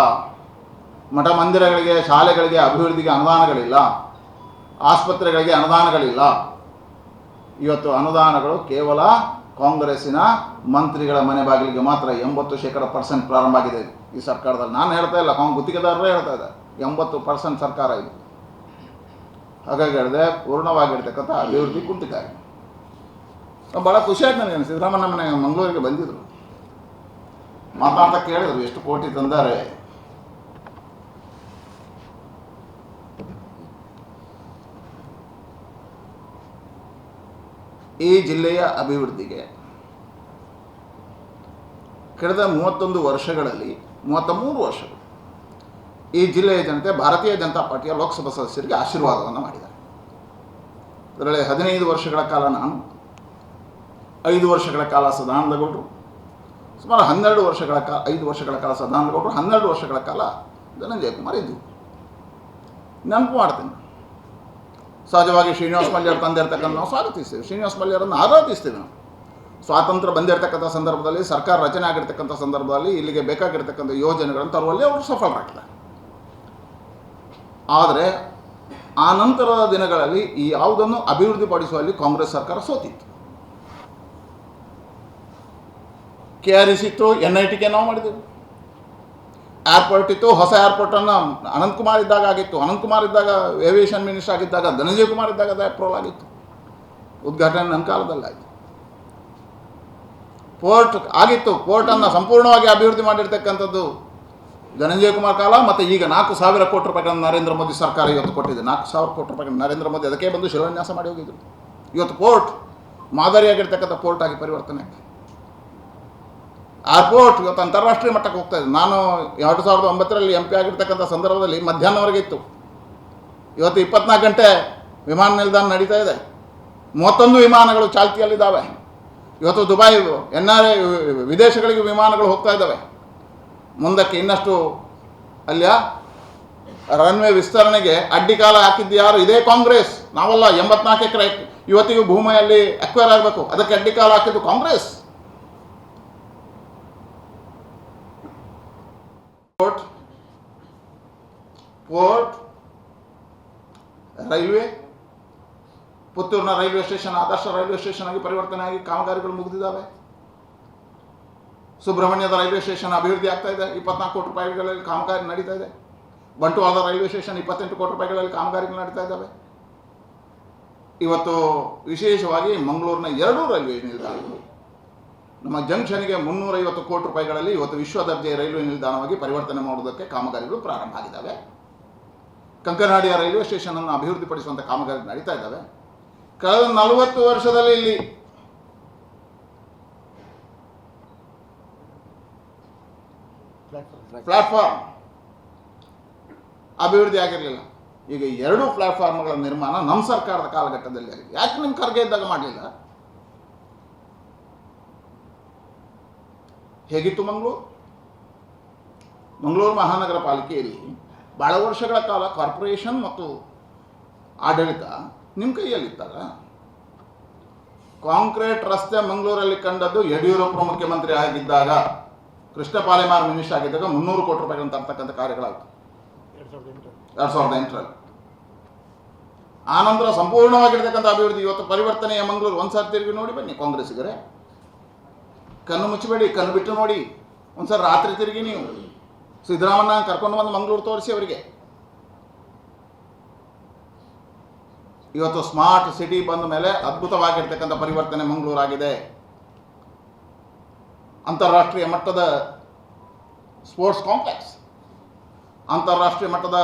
ಮಠ ಮಂದಿರಗಳಿಗೆ ಶಾಲೆಗಳಿಗೆ ಅಭಿವೃದ್ಧಿಗೆ ಅನುದಾನಗಳಿಲ್ಲ. ಆಸ್ಪತ್ರೆಗಳಿಗೆ ಅನುದಾನಗಳಿಲ್ಲ. ಇವತ್ತು ಅನುದಾನಗಳು ಕೇವಲ ಕಾಂಗ್ರೆಸ್ಸಿನ ಮಂತ್ರಿಗಳ ಮನೆ ಬಾಗಿಲಿಗೆ ಮಾತ್ರ ಎಂಬತ್ತು ಶೇಕಡ ಪರ್ಸೆಂಟ್ ಪ್ರಾರಂಭ ಆಗಿದೆ. ಈ ಸರ್ಕಾರದಲ್ಲಿ ನಾನು ಹೇಳ್ತಾ ಇಲ್ಲ, ಕಾಂಗ್, ಗುತ್ತಿಗೆದಾರರೇ ಹೇಳ್ತಾ ಇದ್ದಾರೆ. ಎಂಬತ್ತು ಪರ್ಸೆಂಟ್ ಸರ್ಕಾರ ಇದೆ. ಹಾಗಾಗಿ ಹೇಳಿದೆ ಪೂರ್ಣವಾಗಿರ್ತಕ್ಕಂಥ ಅಭಿವೃದ್ಧಿ ನಾವ್ ಭಾಳ ಖುಷಿ ಆಯ್ತು ನನಗೆ. ಸಿದ್ದರಾಮಯ್ಯ ಮನೆ ಮಂಗಳೂರಿಗೆ ಬಂದಿದ್ರು. ಮಾತಾಡ್ತಾ ಕೇಳಿದ್ರು, ಎಷ್ಟು ಕೋಟಿ ತಂದಾರೆ. ಈ ಜಿಲ್ಲೆಯ ಅಭಿವೃದ್ಧಿಗೆ ಕಳೆದ ಮೂವತ್ತೊಂದು ವರ್ಷಗಳಲ್ಲಿ ಮೂವತ್ತ ಮೂರು ವರ್ಷಗಳು ಈ ಜಿಲ್ಲೆಯ ಜನತೆ, ಭಾರತೀಯ ಜನತಾ ಪಾರ್ಟಿಯ ಲೋಕಸಭಾ ಸದಸ್ಯರಿಗೆ ಆಶೀರ್ವಾದವನ್ನು ಮಾಡಿದ್ದಾರೆ. ಅದರಲ್ಲಿ ಹದಿನೈದು ವರ್ಷಗಳ ಕಾಲ ನಾನು, ಐದು ವರ್ಷಗಳ ಕಾಲ ಸದಾನಂದಗೌಡರು, ಸುಮಾರು ಹನ್ನೆರಡು ವರ್ಷಗಳ ಕಾಲ, ಐದು ವರ್ಷಗಳ ಕಾಲ ಸದಾನಂದಗೌಡರು, ಹನ್ನೆರಡು ವರ್ಷಗಳ ಕಾಲ ಧನಂಜಯ ಕುಮಾರ್ ಇದ್ದರು. ನೆನಪು ಮಾಡ್ತೀನಿ. ಸಹಜವಾಗಿ ಶ್ರೀನಿವಾಸ ಮಲ್ಯರು ತಂದಿರ್ತಕ್ಕಂಥ ನಾವು ಸ್ವಾಗತಿಸ್ತೇವೆ. ಶ್ರೀನಿವಾಸ ಮಲ್ಯರನ್ನು ಆರಾಧಿಸ್ತೇವೆ ನಾವು. ಸ್ವಾತಂತ್ರ್ಯ ಬಂದಿರತಕ್ಕಂಥ ಸಂದರ್ಭದಲ್ಲಿ, ಸರ್ಕಾರ ರಚನೆ ಆಗಿರ್ತಕ್ಕಂಥ ಸಂದರ್ಭದಲ್ಲಿ, ಇಲ್ಲಿಗೆ ಬೇಕಾಗಿರ್ತಕ್ಕಂಥ ಯೋಜನೆಗಳನ್ನು ತರುವಲ್ಲಿ ಅವರು ಸಫಲರಾಗ್ತಾರೆ. ಆದರೆ, ಆ ನಂತರದ ದಿನಗಳಲ್ಲಿ ಈ ಯಾವುದನ್ನು ಅಭಿವೃದ್ಧಿಪಡಿಸುವಲ್ಲಿ ಕಾಂಗ್ರೆಸ್ ಸರ್ಕಾರ ಸೋತಿತ್ತು. ಕೆ ಆರ್ ಎಸ್ ಇತ್ತು, ಎನ್ ಐ ಟಿಗೆ ನಾವು ಮಾಡಿದೆವು ಏರ್ಪೋರ್ಟ್ ಇತ್ತು, ಹೊಸ ಏರ್ಪೋರ್ಟನ್ನು ಅನಂತಕುಮಾರ್ ಇದ್ದಾಗ ಆಗಿತ್ತು. ಅನಂತಕುಮಾರ್ ಇದ್ದಾಗ ಏವಿಯೇಷನ್ ಮಿನಿಸ್ಟರ್ ಆಗಿದ್ದಾಗ, ಧನಂಜಯ ಕುಮಾರ್ ಇದ್ದಾಗ ಅದು ಅಪ್ರೂವಲ್ ಆಗಿತ್ತು. ಉದ್ಘಾಟನೆ ನನ್ನ ಕಾಲದಲ್ಲಿ ಆಯಿತು ಪೋರ್ಟ್ ಆಗಿತ್ತು ಪೋರ್ಟನ್ನು ಸಂಪೂರ್ಣವಾಗಿ ಅಭಿವೃದ್ಧಿ ಮಾಡಿರ್ತಕ್ಕಂಥದ್ದು ಧನಂಜಯ ಕುಮಾರ್ ಕಾಲ, ಮತ್ತು ಈಗ ನಾಲ್ಕು ಸಾವಿರ ಕೋಟಿ ರೂಪಾಯಿಗಳನ್ನು ನರೇಂದ್ರ ಮೋದಿ ಸರ್ಕಾರ ಇವತ್ತು ಕೊಟ್ಟಿದೆ. ನಾಲ್ಕು ಸಾವಿರ ಕೋಟಿ ರೂಪಾಯಿಗಳನ್ನು ನರೇಂದ್ರ ಮೋದಿ ಅದಕ್ಕೆ ಬಂದು ಶಿಲಾನ್ಯಾಸ ಮಾಡಿ ಹೋಗಿದ್ರು. ಇವತ್ತು ಪೋರ್ಟ್ ಮಾದರಿಯಾಗಿರ್ತಕ್ಕಂಥ ಪೋರ್ಟ್ ಆಗಿ ಪರಿವರ್ತನೆ ಆಗ್ತದೆ ಏರ್ಪೋರ್ಟ್ ಇವತ್ತು ಅಂತಾರಾಷ್ಟ್ರೀಯ ಮಟ್ಟಕ್ಕೆ ಹೋಗ್ತಾ ಇದೆ ನಾನು ಎರಡು ಸಾವಿರದ ಒಂಬತ್ತರಲ್ಲಿ ಎಂ ಪಿ ಆಗಿರ್ತಕ್ಕಂಥ ಸಂದರ್ಭದಲ್ಲಿ ಮಧ್ಯಾಹ್ನವರೆಗೆ ಇತ್ತು. ಇವತ್ತು ಇಪ್ಪತ್ನಾಲ್ಕು ಗಂಟೆ ವಿಮಾನ ನಿಲ್ದಾಣ ನಡೀತಾ ಇದೆ. ಮೂವತ್ತೊಂದು ವಿಮಾನಗಳು ಚಾಲ್ತಿಯಲ್ಲಿದ್ದಾವೆ. ಇವತ್ತು ದುಬೈ ಎನ್ ಆರ್ ಐ ವಿದೇಶಗಳಿಗೆ ವಿಮಾನಗಳು ಹೋಗ್ತಾ ಇದ್ದಾವೆ. ಮುಂದಕ್ಕೆ ಇನ್ನಷ್ಟು ಅಲ್ಲಿಯ ರನ್ವೇ ವಿಸ್ತರಣೆಗೆ ಅಡ್ಡಿಕಾಲ ಹಾಕಿದ್ದು ಯಾರು? ಇದೇ ಕಾಂಗ್ರೆಸ್. ನಾವಲ್ಲ ಎಂಬತ್ನಾಲ್ಕು ಎಕರೆ, ಇವತ್ತಿಗೂ ಭೂಮಿಯಲ್ಲಿ ಅಕ್ವೈರ್ ಆಗಬೇಕು. ಅದಕ್ಕೆ ಅಡ್ಡಿಕಾಲ ಹಾಕಿದ್ದು ಕಾಂಗ್ರೆಸ್. ಪೋರ್ಟ್ ಪೋರ್ಟ್ ರೈಲ್ವೆ ಪುತ್ತೂರಿನ ರೈಲ್ವೆ ಸ್ಟೇಷನ್, ಆದರ್ಶ ರೈಲ್ವೆ ಸ್ಟೇಷನ್ ಆಗಿ ಪರಿವರ್ತನೆ ಆಗಿ ಕಾಮಗಾರಿಗಳು ಮುಗಿದಿದ್ದಾವೆ. ಸುಬ್ರಹ್ಮಣ್ಯದ ರೈಲ್ವೆ ಸ್ಟೇಷನ್ ಅಭಿವೃದ್ಧಿ ಆಗ್ತಾ ಇದೆ. ಇಪ್ಪತ್ನಾಲ್ಕು ಕೋಟಿ ರೂಪಾಯಿಗಳಲ್ಲಿ ಕಾಮಗಾರಿ ನಡೀತಾ ಇದೆ. ಬಂಟ್ವಾಳದ ರೈಲ್ವೆ ಸ್ಟೇಷನ್ ಇಪ್ಪತ್ತೆಂಟು ಕೋಟಿ ರೂಪಾಯಿಗಳಲ್ಲಿ ಕಾಮಗಾರಿಗಳು ನಡೀತಾ ಇದ್ದಾವೆ. ಇವತ್ತು ವಿಶೇಷವಾಗಿ ಮಂಗಳೂರಿನ ಎರಡೂ ರೈಲ್ವೆ ನಿಲ್ದಾಣಗಳು. ನಮ್ಮ ಜಂಕ್ಷನ್ಗೆ ಮುನ್ನೂರೈವತ್ತು ಕೋಟಿ ರೂಪಾಯಿಗಳಲ್ಲಿ ಇವತ್ತು ವಿಶ್ವ ದರ್ಜೆಯ ರೈಲ್ವೆ ನಿಲ್ದಾಣವಾಗಿ ಪರಿವರ್ತನೆ ಮಾಡುವುದಕ್ಕೆ ಕಾಮಗಾರಿಗಳು ಪ್ರಾರಂಭ ಆಗಿದ್ದಾವೆ. ಕಂಕನಾಡಿಯ ರೈಲ್ವೆ ಸ್ಟೇಷನ್ ಅನ್ನು ಅಭಿವೃದ್ಧಿಪಡಿಸುವಂತಹ ಕಾಮಗಾರಿ ನಡೀತಾ ಇದ್ದಾವೆ. ಕಳೆದ ನಲವತ್ತು ವರ್ಷದಲ್ಲಿ ಇಲ್ಲಿ ಪ್ಲಾಟ್ಫಾರ್ಮ್ ಅಭಿವೃದ್ಧಿ ಆಗಿರಲಿಲ್ಲ. ಈಗ ಎರಡು ಪ್ಲಾಟ್ಫಾರ್ಮ್ಗಳ ನಿರ್ಮಾಣ ನಮ್ಮ ಸರ್ಕಾರದ ಕಾಲಘಟ್ಟದಲ್ಲಿ ಆಗಿದೆ. ಯಾಕೆ ನಿಮ್ಮ ಕರ್ಗೆ ಇದ್ದಾಗ ಮಾಡಲಿಲ್ಲ? ಹೇಗಿತ್ತು ಮಂಗಳೂರು? ಮಂಗಳೂರು ಮಹಾನಗರ ಪಾಲಿಕೆಯಲ್ಲಿ ಭಾಳ ವರ್ಷಗಳ ಕಾಲ ಕಾರ್ಪೊರೇಷನ್ ಮತ್ತು ಆಡಳಿತ ನಿಮ್ಮ ಕೈಯಲ್ಲಿತ್ತಲ್ಲ? ಕಾಂಕ್ರೀಟ್ ರಸ್ತೆ ಮಂಗಳೂರಲ್ಲಿ ಕಂಡದ್ದು ಯಡಿಯೂರಪ್ಪ ಮುಖ್ಯಮಂತ್ರಿ ಆಗಿದ್ದಾಗ ಕೃಷ್ಣ ಪಾಲೆಮಾರ್ ಮಿನಿಸ್ಟರ್ ಆಗಿದ್ದಾಗ ಮುನ್ನೂರು ಕೋಟಿ ರೂಪಾಯಿ ಅಂತಕ್ಕಂಥ ಕಾರ್ಯಗಳಾಯಿತು. ಎರಡು ಸಾವಿರದ ಎಂಟರಲ್ಲಿ. ಆನಂತರ ಸಂಪೂರ್ಣವಾಗಿರ್ತಕ್ಕಂಥ ಅಭಿವೃದ್ಧಿ ಇವತ್ತು ಪರಿವರ್ತನೆಯ ಮಂಗಳೂರು ಒಂದ್ಸಾರಿ ತಿರುಗಿ ನೋಡಿ ಬನ್ನಿ ಕಾಂಗ್ರೆಸ್ಸಿಗರೇ. ಕಣ್ಣು ಮುಚ್ಚಬೇಡಿ, ಕಣ್ಣು ಬಿಟ್ಟು ನೋಡಿ. ಒಂದ್ಸಲ ರಾತ್ರಿ ತಿರುಗಿ ನೀವು. ಸಿದ್ದರಾಮಣ್ಣ ಕರ್ಕೊಂಡು ಬಂದು ಮಂಗಳೂರು ತೋರಿಸಿ ಅವರಿಗೆ. ಇವತ್ತು ಸ್ಮಾರ್ಟ್ ಸಿಟಿ ಬಂದ ಮೇಲೆ ಅದ್ಭುತವಾಗಿರ್ತಕ್ಕಂಥ ಪರಿವರ್ತನೆ ಮಂಗಳೂರಾಗಿದೆ. ಅಂತಾರಾಷ್ಟ್ರೀಯ ಮಟ್ಟದ ಸ್ಪೋರ್ಟ್ಸ್ ಕಾಂಪ್ಲೆಕ್ಸ್ ಅಂತಾರಾಷ್ಟ್ರೀಯ ಮಟ್ಟದ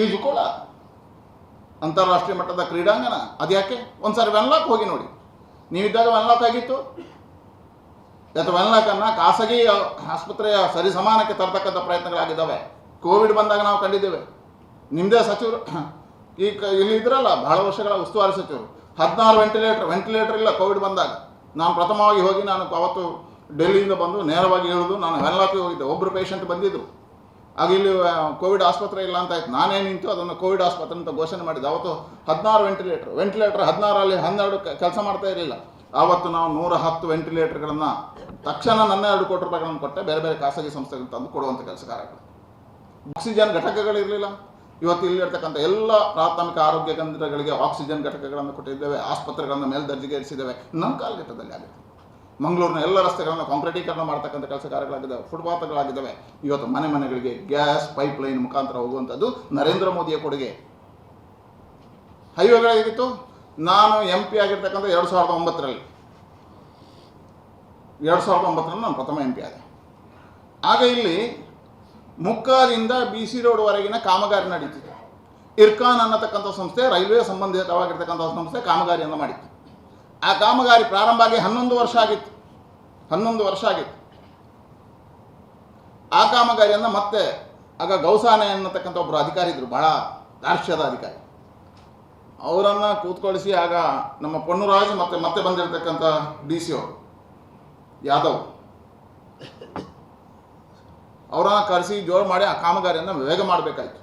ಈಜುಕೊಳ ಅಂತಾರಾಷ್ಟ್ರೀಯ ಮಟ್ಟದ ಕ್ರೀಡಾಂಗಣ. ಅದ್ಯಾಕೆ? ಒಂದ್ಸಾರಿ ವೆನ್ಲಾಕ್ ಹೋಗಿ ನೋಡಿ. ನೀವಿದ್ದಾಗ ವೆನ್ಲಾಕ್ ಆಗಿತ್ತು ವೆನ್ಲಾಕನ್ನು ಖಾಸಗಿ ಆಸ್ಪತ್ರೆಯ ಸರಿಸಮಾನಕ್ಕೆ ತರತಕ್ಕಂಥ ಪ್ರಯತ್ನಗಳಾಗಿದ್ದಾವೆ. ಕೋವಿಡ್ ಬಂದಾಗ ನಾವು ಕಂಡಿದ್ದೇವೆ. ನಿಮ್ಮದೇ ಸಚಿವರು, ಈ ಇಲ್ಲಿ ಇದ್ರಲ್ಲ, ಬಹಳ ವರ್ಷಗಳ ಉಸ್ತುವಾರಿ ಸಚಿವರು. ಹದಿನಾರು ವೆಂಟಿಲೇಟರ್ ವೆಂಟಿಲೇಟರ್ ಇಲ್ಲ ಕೋವಿಡ್ ಬಂದಾಗ. ನಾನು ಪ್ರಥಮವಾಗಿ ಹೋಗಿ ನಾನು ಅವತ್ತು ಡೆಲ್ಲಿಯಿಂದ ಬಂದು ನೇರವಾಗಿ ಇಳಿದು ನಾನು ವೆನ್ಲಾಕ್ಗೆ ಹೋಗಿದ್ದೆ. ಒಬ್ಬರು ಪೇಷಂಟ್ ಬಂದಿದ್ದರು ಆಗ ಇಲ್ಲಿ ಕೋವಿಡ್ ಆಸ್ಪತ್ರೆ ಇಲ್ಲ ಅಂತ ಆಯ್ತು. ನಾನೇ ನಿಂತು ಅದನ್ನು ಕೋವಿಡ್ ಆಸ್ಪತ್ರೆ ಅಂತ ಘೋಷಣೆ ಮಾಡಿದ್ದೆ. ಅವತ್ತು ಹದಿನಾರು ವೆಂಟಿಲೇಟರ್ ವೆಂಟಿಲೇಟರ್ ಹದಿನಾರಲ್ಲಿ ಹನ್ನೆರಡು ಕೆಲಸ ಮಾಡ್ತಾ ಇರಲಿಲ್ಲ. ಆವತ್ತು ನಾವು ನೂರ ಹತ್ತು ವೆಂಟಿಲೇಟರ್ಗಳನ್ನು ತಕ್ಷಣ ನನ್ನ ಎರಡು ಕೋಟಿ ರೂಪಾಯಿಗಳನ್ನು ಕೊಟ್ಟೆ. ಬೇರೆ ಬೇರೆ ಖಾಸಗಿ ಸಂಸ್ಥೆಗಳು ತಂದು ಕೊಡುವಂಥ ಕೆಲಸಕಾರಗಳು ಆಕ್ಸಿಜನ್ ಘಟಕಗಳಿರಲಿಲ್ಲ ಇವತ್ತು ಇಲ್ಲಿರ್ತಕ್ಕಂಥ ಎಲ್ಲ ಪ್ರಾಥಮಿಕ ಆರೋಗ್ಯ ಕೇಂದ್ರಗಳಿಗೆ ಆಕ್ಸಿಜನ್ ಘಟಕಗಳನ್ನು ಕೊಟ್ಟಿದ್ದೇವೆ. ಆಸ್ಪತ್ರೆಗಳನ್ನು ಮೇಲ್ದರ್ಜೆಗೇರಿಸಿದ್ದೇವೆ ನಮ್ಮ ಕಾಲಘಟ್ಟದಲ್ಲಿ ಆಗುತ್ತೆ ಮಂಗಳೂರಿನ ಎಲ್ಲ ರಸ್ತೆಗಳನ್ನು ಕಾಂಕ್ರೀಟೀಕರಣ ಮಾಡ್ತಕ್ಕಂಥ ಕೆಲಸ ಕಾರ್ಯಗಳಾಗಿದ್ದಾವೆ ಫುಟ್ಪಾತ್ಗಳಾಗಿದ್ದಾವೆ. ಇವತ್ತು ಮನೆ ಮನೆಗಳಿಗೆ ಗ್ಯಾಸ್ ಪೈಪ್ ಲೈನ್ ಮುಖಾಂತರ ಹೋಗುವಂಥದ್ದು ನರೇಂದ್ರ ಮೋದಿಯ ಕೊಡುಗೆ. ಹೈವೇಗಳಾಗಿತ್ತು. ನಾನು ಎಂ ಪಿ ಆಗಿರ್ತಕ್ಕಂಥ ಎರಡು ಸಾವಿರದ ಒಂಬತ್ತರಲ್ಲಿ ಎರಡು ಸಾವಿರದ ಒಂಬತ್ತರಲ್ಲಿ ನಾನು ಪ್ರಥಮ ಎಂ ಪಿ ಆದೆ. ಆಗ ಇಲ್ಲಿ ಮುಕ್ಕಾಲಿಂದ ಬಿ ಸಿ ರೋಡ್ವರೆಗಿನ ಕಾಮಗಾರಿ ನಡೀತಿದೆ ಇರ್ಕಾನ್ ಅನ್ನತಕ್ಕಂಥ ಸಂಸ್ಥೆ ರೈಲ್ವೆ ಸಂಬಂಧಿತವಾಗಿರ್ತಕ್ಕಂಥ ಸಂಸ್ಥೆ ಕಾಮಗಾರಿಯನ್ನು ಮಾಡಿತ್ತು. ಆ ಕಾಮಗಾರಿ ಪ್ರಾರಂಭ ಆಗಿ ಹನ್ನೊಂದು ವರ್ಷ ಆಗಿತ್ತು. ಹನ್ನೊಂದು ವರ್ಷ ಆಗಿತ್ತು. ಆ ಕಾಮಗಾರಿಯನ್ನು ಮತ್ತೆ ಆಗ ಗೌಸಾನೆ ಅನ್ನತಕ್ಕಂಥ ಒಬ್ಬರು ಅಧಿಕಾರಿ ಇದ್ದರು ಬಹಳ ದಾರ್ಶ್ಯದ ಅಧಿಕಾರಿ. ಅವರನ್ನು ಕೂತ್ಕೊಳಿಸಿ ಆಗ ನಮ್ಮ ಪೊನ್ನುರಾಜ್ ಮತ್ತೆ ಮತ್ತೆ ಬಂದಿರತಕ್ಕಂಥ ಡಿ ಸಿ ಅವರು ಯಾದವ್. ಅವರನ್ನು ಕರೆಸಿ ಜೋರು ಮಾಡಿ ಆ ಕಾಮಗಾರಿಯನ್ನು ವೇಗ ಮಾಡಬೇಕಾಯಿತು.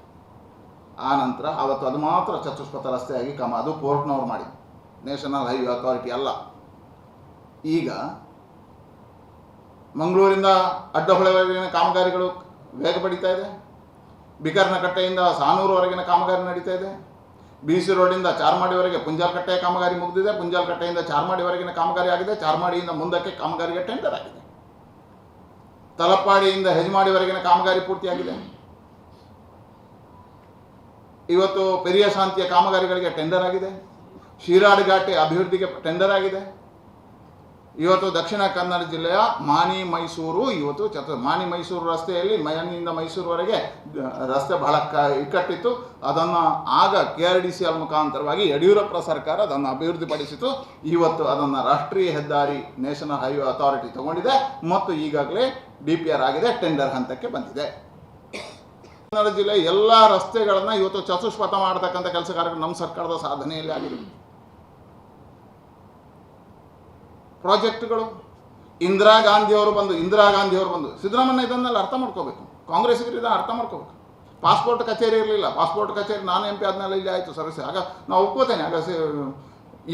ಆ ನಂತರ ಅವತ್ತು ಅದು ಮಾತ್ರ ಚತುಷ್ಪಥ ರಸ್ತೆಯಾಗಿ ಕಾಮ ಅದು ಕೋರ್ಟ್ನವ್ರು ಮಾಡಿ ನ್ಯಾಷನಲ್ ಹೈವೇ ಅಥಾರಿಟಿ ಅಲ್ಲ. ಈಗ ಮಂಗಳೂರಿಂದ ಅಡ್ಡಹೊಳೆವರೆಗಿನ ಕಾಮಗಾರಿಗಳು ವೇಗ ಪಡೀತಾ ಇದೆ. ಬಿಕರ್ನಕಟ್ಟೆಯಿಂದ ಸಾನೂರುವರೆಗಿನ ಕಾಮಗಾರಿ ನಡೀತಾ ಇದೆ. ಬಿ ಸಿ ರೋಡಿಂದ ಚಾರ್ಮಾಡಿವರೆಗೆ ಪುಂಜಾಲ್ಕಟ್ಟೆಯ ಕಾಮಗಾರಿ ಮುಗಿದಿದೆ, ಪುಂಜಾಲ್ಕಟ್ಟೆಯಿಂದ ಚಾರ್ಮಾಡಿವರೆಗಿನ ಕಾಮಗಾರಿ ಆಗಿದೆ ಚಾರ್ಮಾಡಿಯಿಂದ ಮುಂದಕ್ಕೆ ಕಾಮಗಾರಿಗೆ ಟೆಂಡರ್ ಆಗಿದೆ. ತಲಪ್ಪಾಡಿಯಿಂದ ಹೆಜ್ಮಾಡಿವರೆಗಿನ ಕಾಮಗಾರಿ ಪೂರ್ತಿಯಾಗಿದೆ. ಇವತ್ತು ಪೆರಿಯ ಶಾಂತಿಯ ಕಾಮಗಾರಿಗಳಿಗೆ ಟೆಂಡರ್ ಆಗಿದೆ. ಶಿರಾಡ್ ಘಾಟಿ ಅಭಿವೃದ್ಧಿಗೆ ಟೆಂಡರ್ ಆಗಿದೆ. ಇವತ್ತು ದಕ್ಷಿಣ ಕನ್ನಡ ಜಿಲ್ಲೆಯ ಮಾನಿ ಮೈಸೂರು ಇವತ್ತು ಚತು ಮಾನಿ ಮೈಸೂರು ರಸ್ತೆಯಲ್ಲಿ ಮಯನಿಯಿಂದ ಮೈಸೂರುವರೆಗೆ ರಸ್ತೆ ಬಹಳ ಕ, ಇಕ್ಕಟ್ಟಿತ್ತು. ಅದನ್ನು ಆಗ K R D C L ಮುಖಾಂತರವಾಗಿ ಯಡಿಯೂರಪ್ಪ ಸರ್ಕಾರ ಅದನ್ನು ಅಭಿವೃದ್ಧಿಪಡಿಸಿತು ಇವತ್ತು ಅದನ್ನು ರಾಷ್ಟ್ರೀಯ ಹೆದ್ದಾರಿ ನ್ಯಾಷನಲ್ ಹೈವೇ ಅಥಾರಿಟಿ ತಗೊಂಡಿದೆ ಮತ್ತು ಈಗಾಗಲೇ ಡಿ ಪಿ ಆರ್ ಆಗಿದೆ, ಟೆಂಡರ್ ಹಂತಕ್ಕೆ ಬಂದಿದೆ. ಕನ್ನಡ ಜಿಲ್ಲೆ ಎಲ್ಲ ರಸ್ತೆಗಳನ್ನು ಇವತ್ತು ಚತುಷ್ಪಥ ಮಾಡತಕ್ಕಂಥ ಕೆಲಸ ಕಾರ್ಯಗಳು ನಮ್ಮ ಸರ್ಕಾರದ ಸಾಧನೆಯಲ್ಲಿ ಆಗಿದೆ ಪ್ರಾಜೆಕ್ಟ್ಗಳು, ಇಂದಿರಾ ಗಾಂಧಿಯವರು ಬಂದು, ಇಂದಿರಾ ಗಾಂಧಿಯವರು ಬಂದು, ಸಿದ್ದರಾಮಯ್ಯ ಇದನ್ನೆಲ್ಲ ಅರ್ಥ ಮಾಡ್ಕೋಬೇಕು. ಕಾಂಗ್ರೆಸ್ಸಿಗರು ಇದನ್ನು ಅರ್ಥ ಮಾಡ್ಕೋಬೇಕು. ಪಾಸ್ಪೋರ್ಟ್ ಕಚೇರಿ ಇರಲಿಲ್ಲ, ಪಾಸ್ಪೋರ್ಟ್ ಕಚೇರಿ, ನಾನು ಎಂ ಪಿ ಆದ್ಮೇಲೆ ಇಲ್ಲಿ ಆಯಿತು ಸರ್ವಿಸ್ ಆಗ ನಾವು ಒಪ್ಕೋತೇನೆ, ಆಗ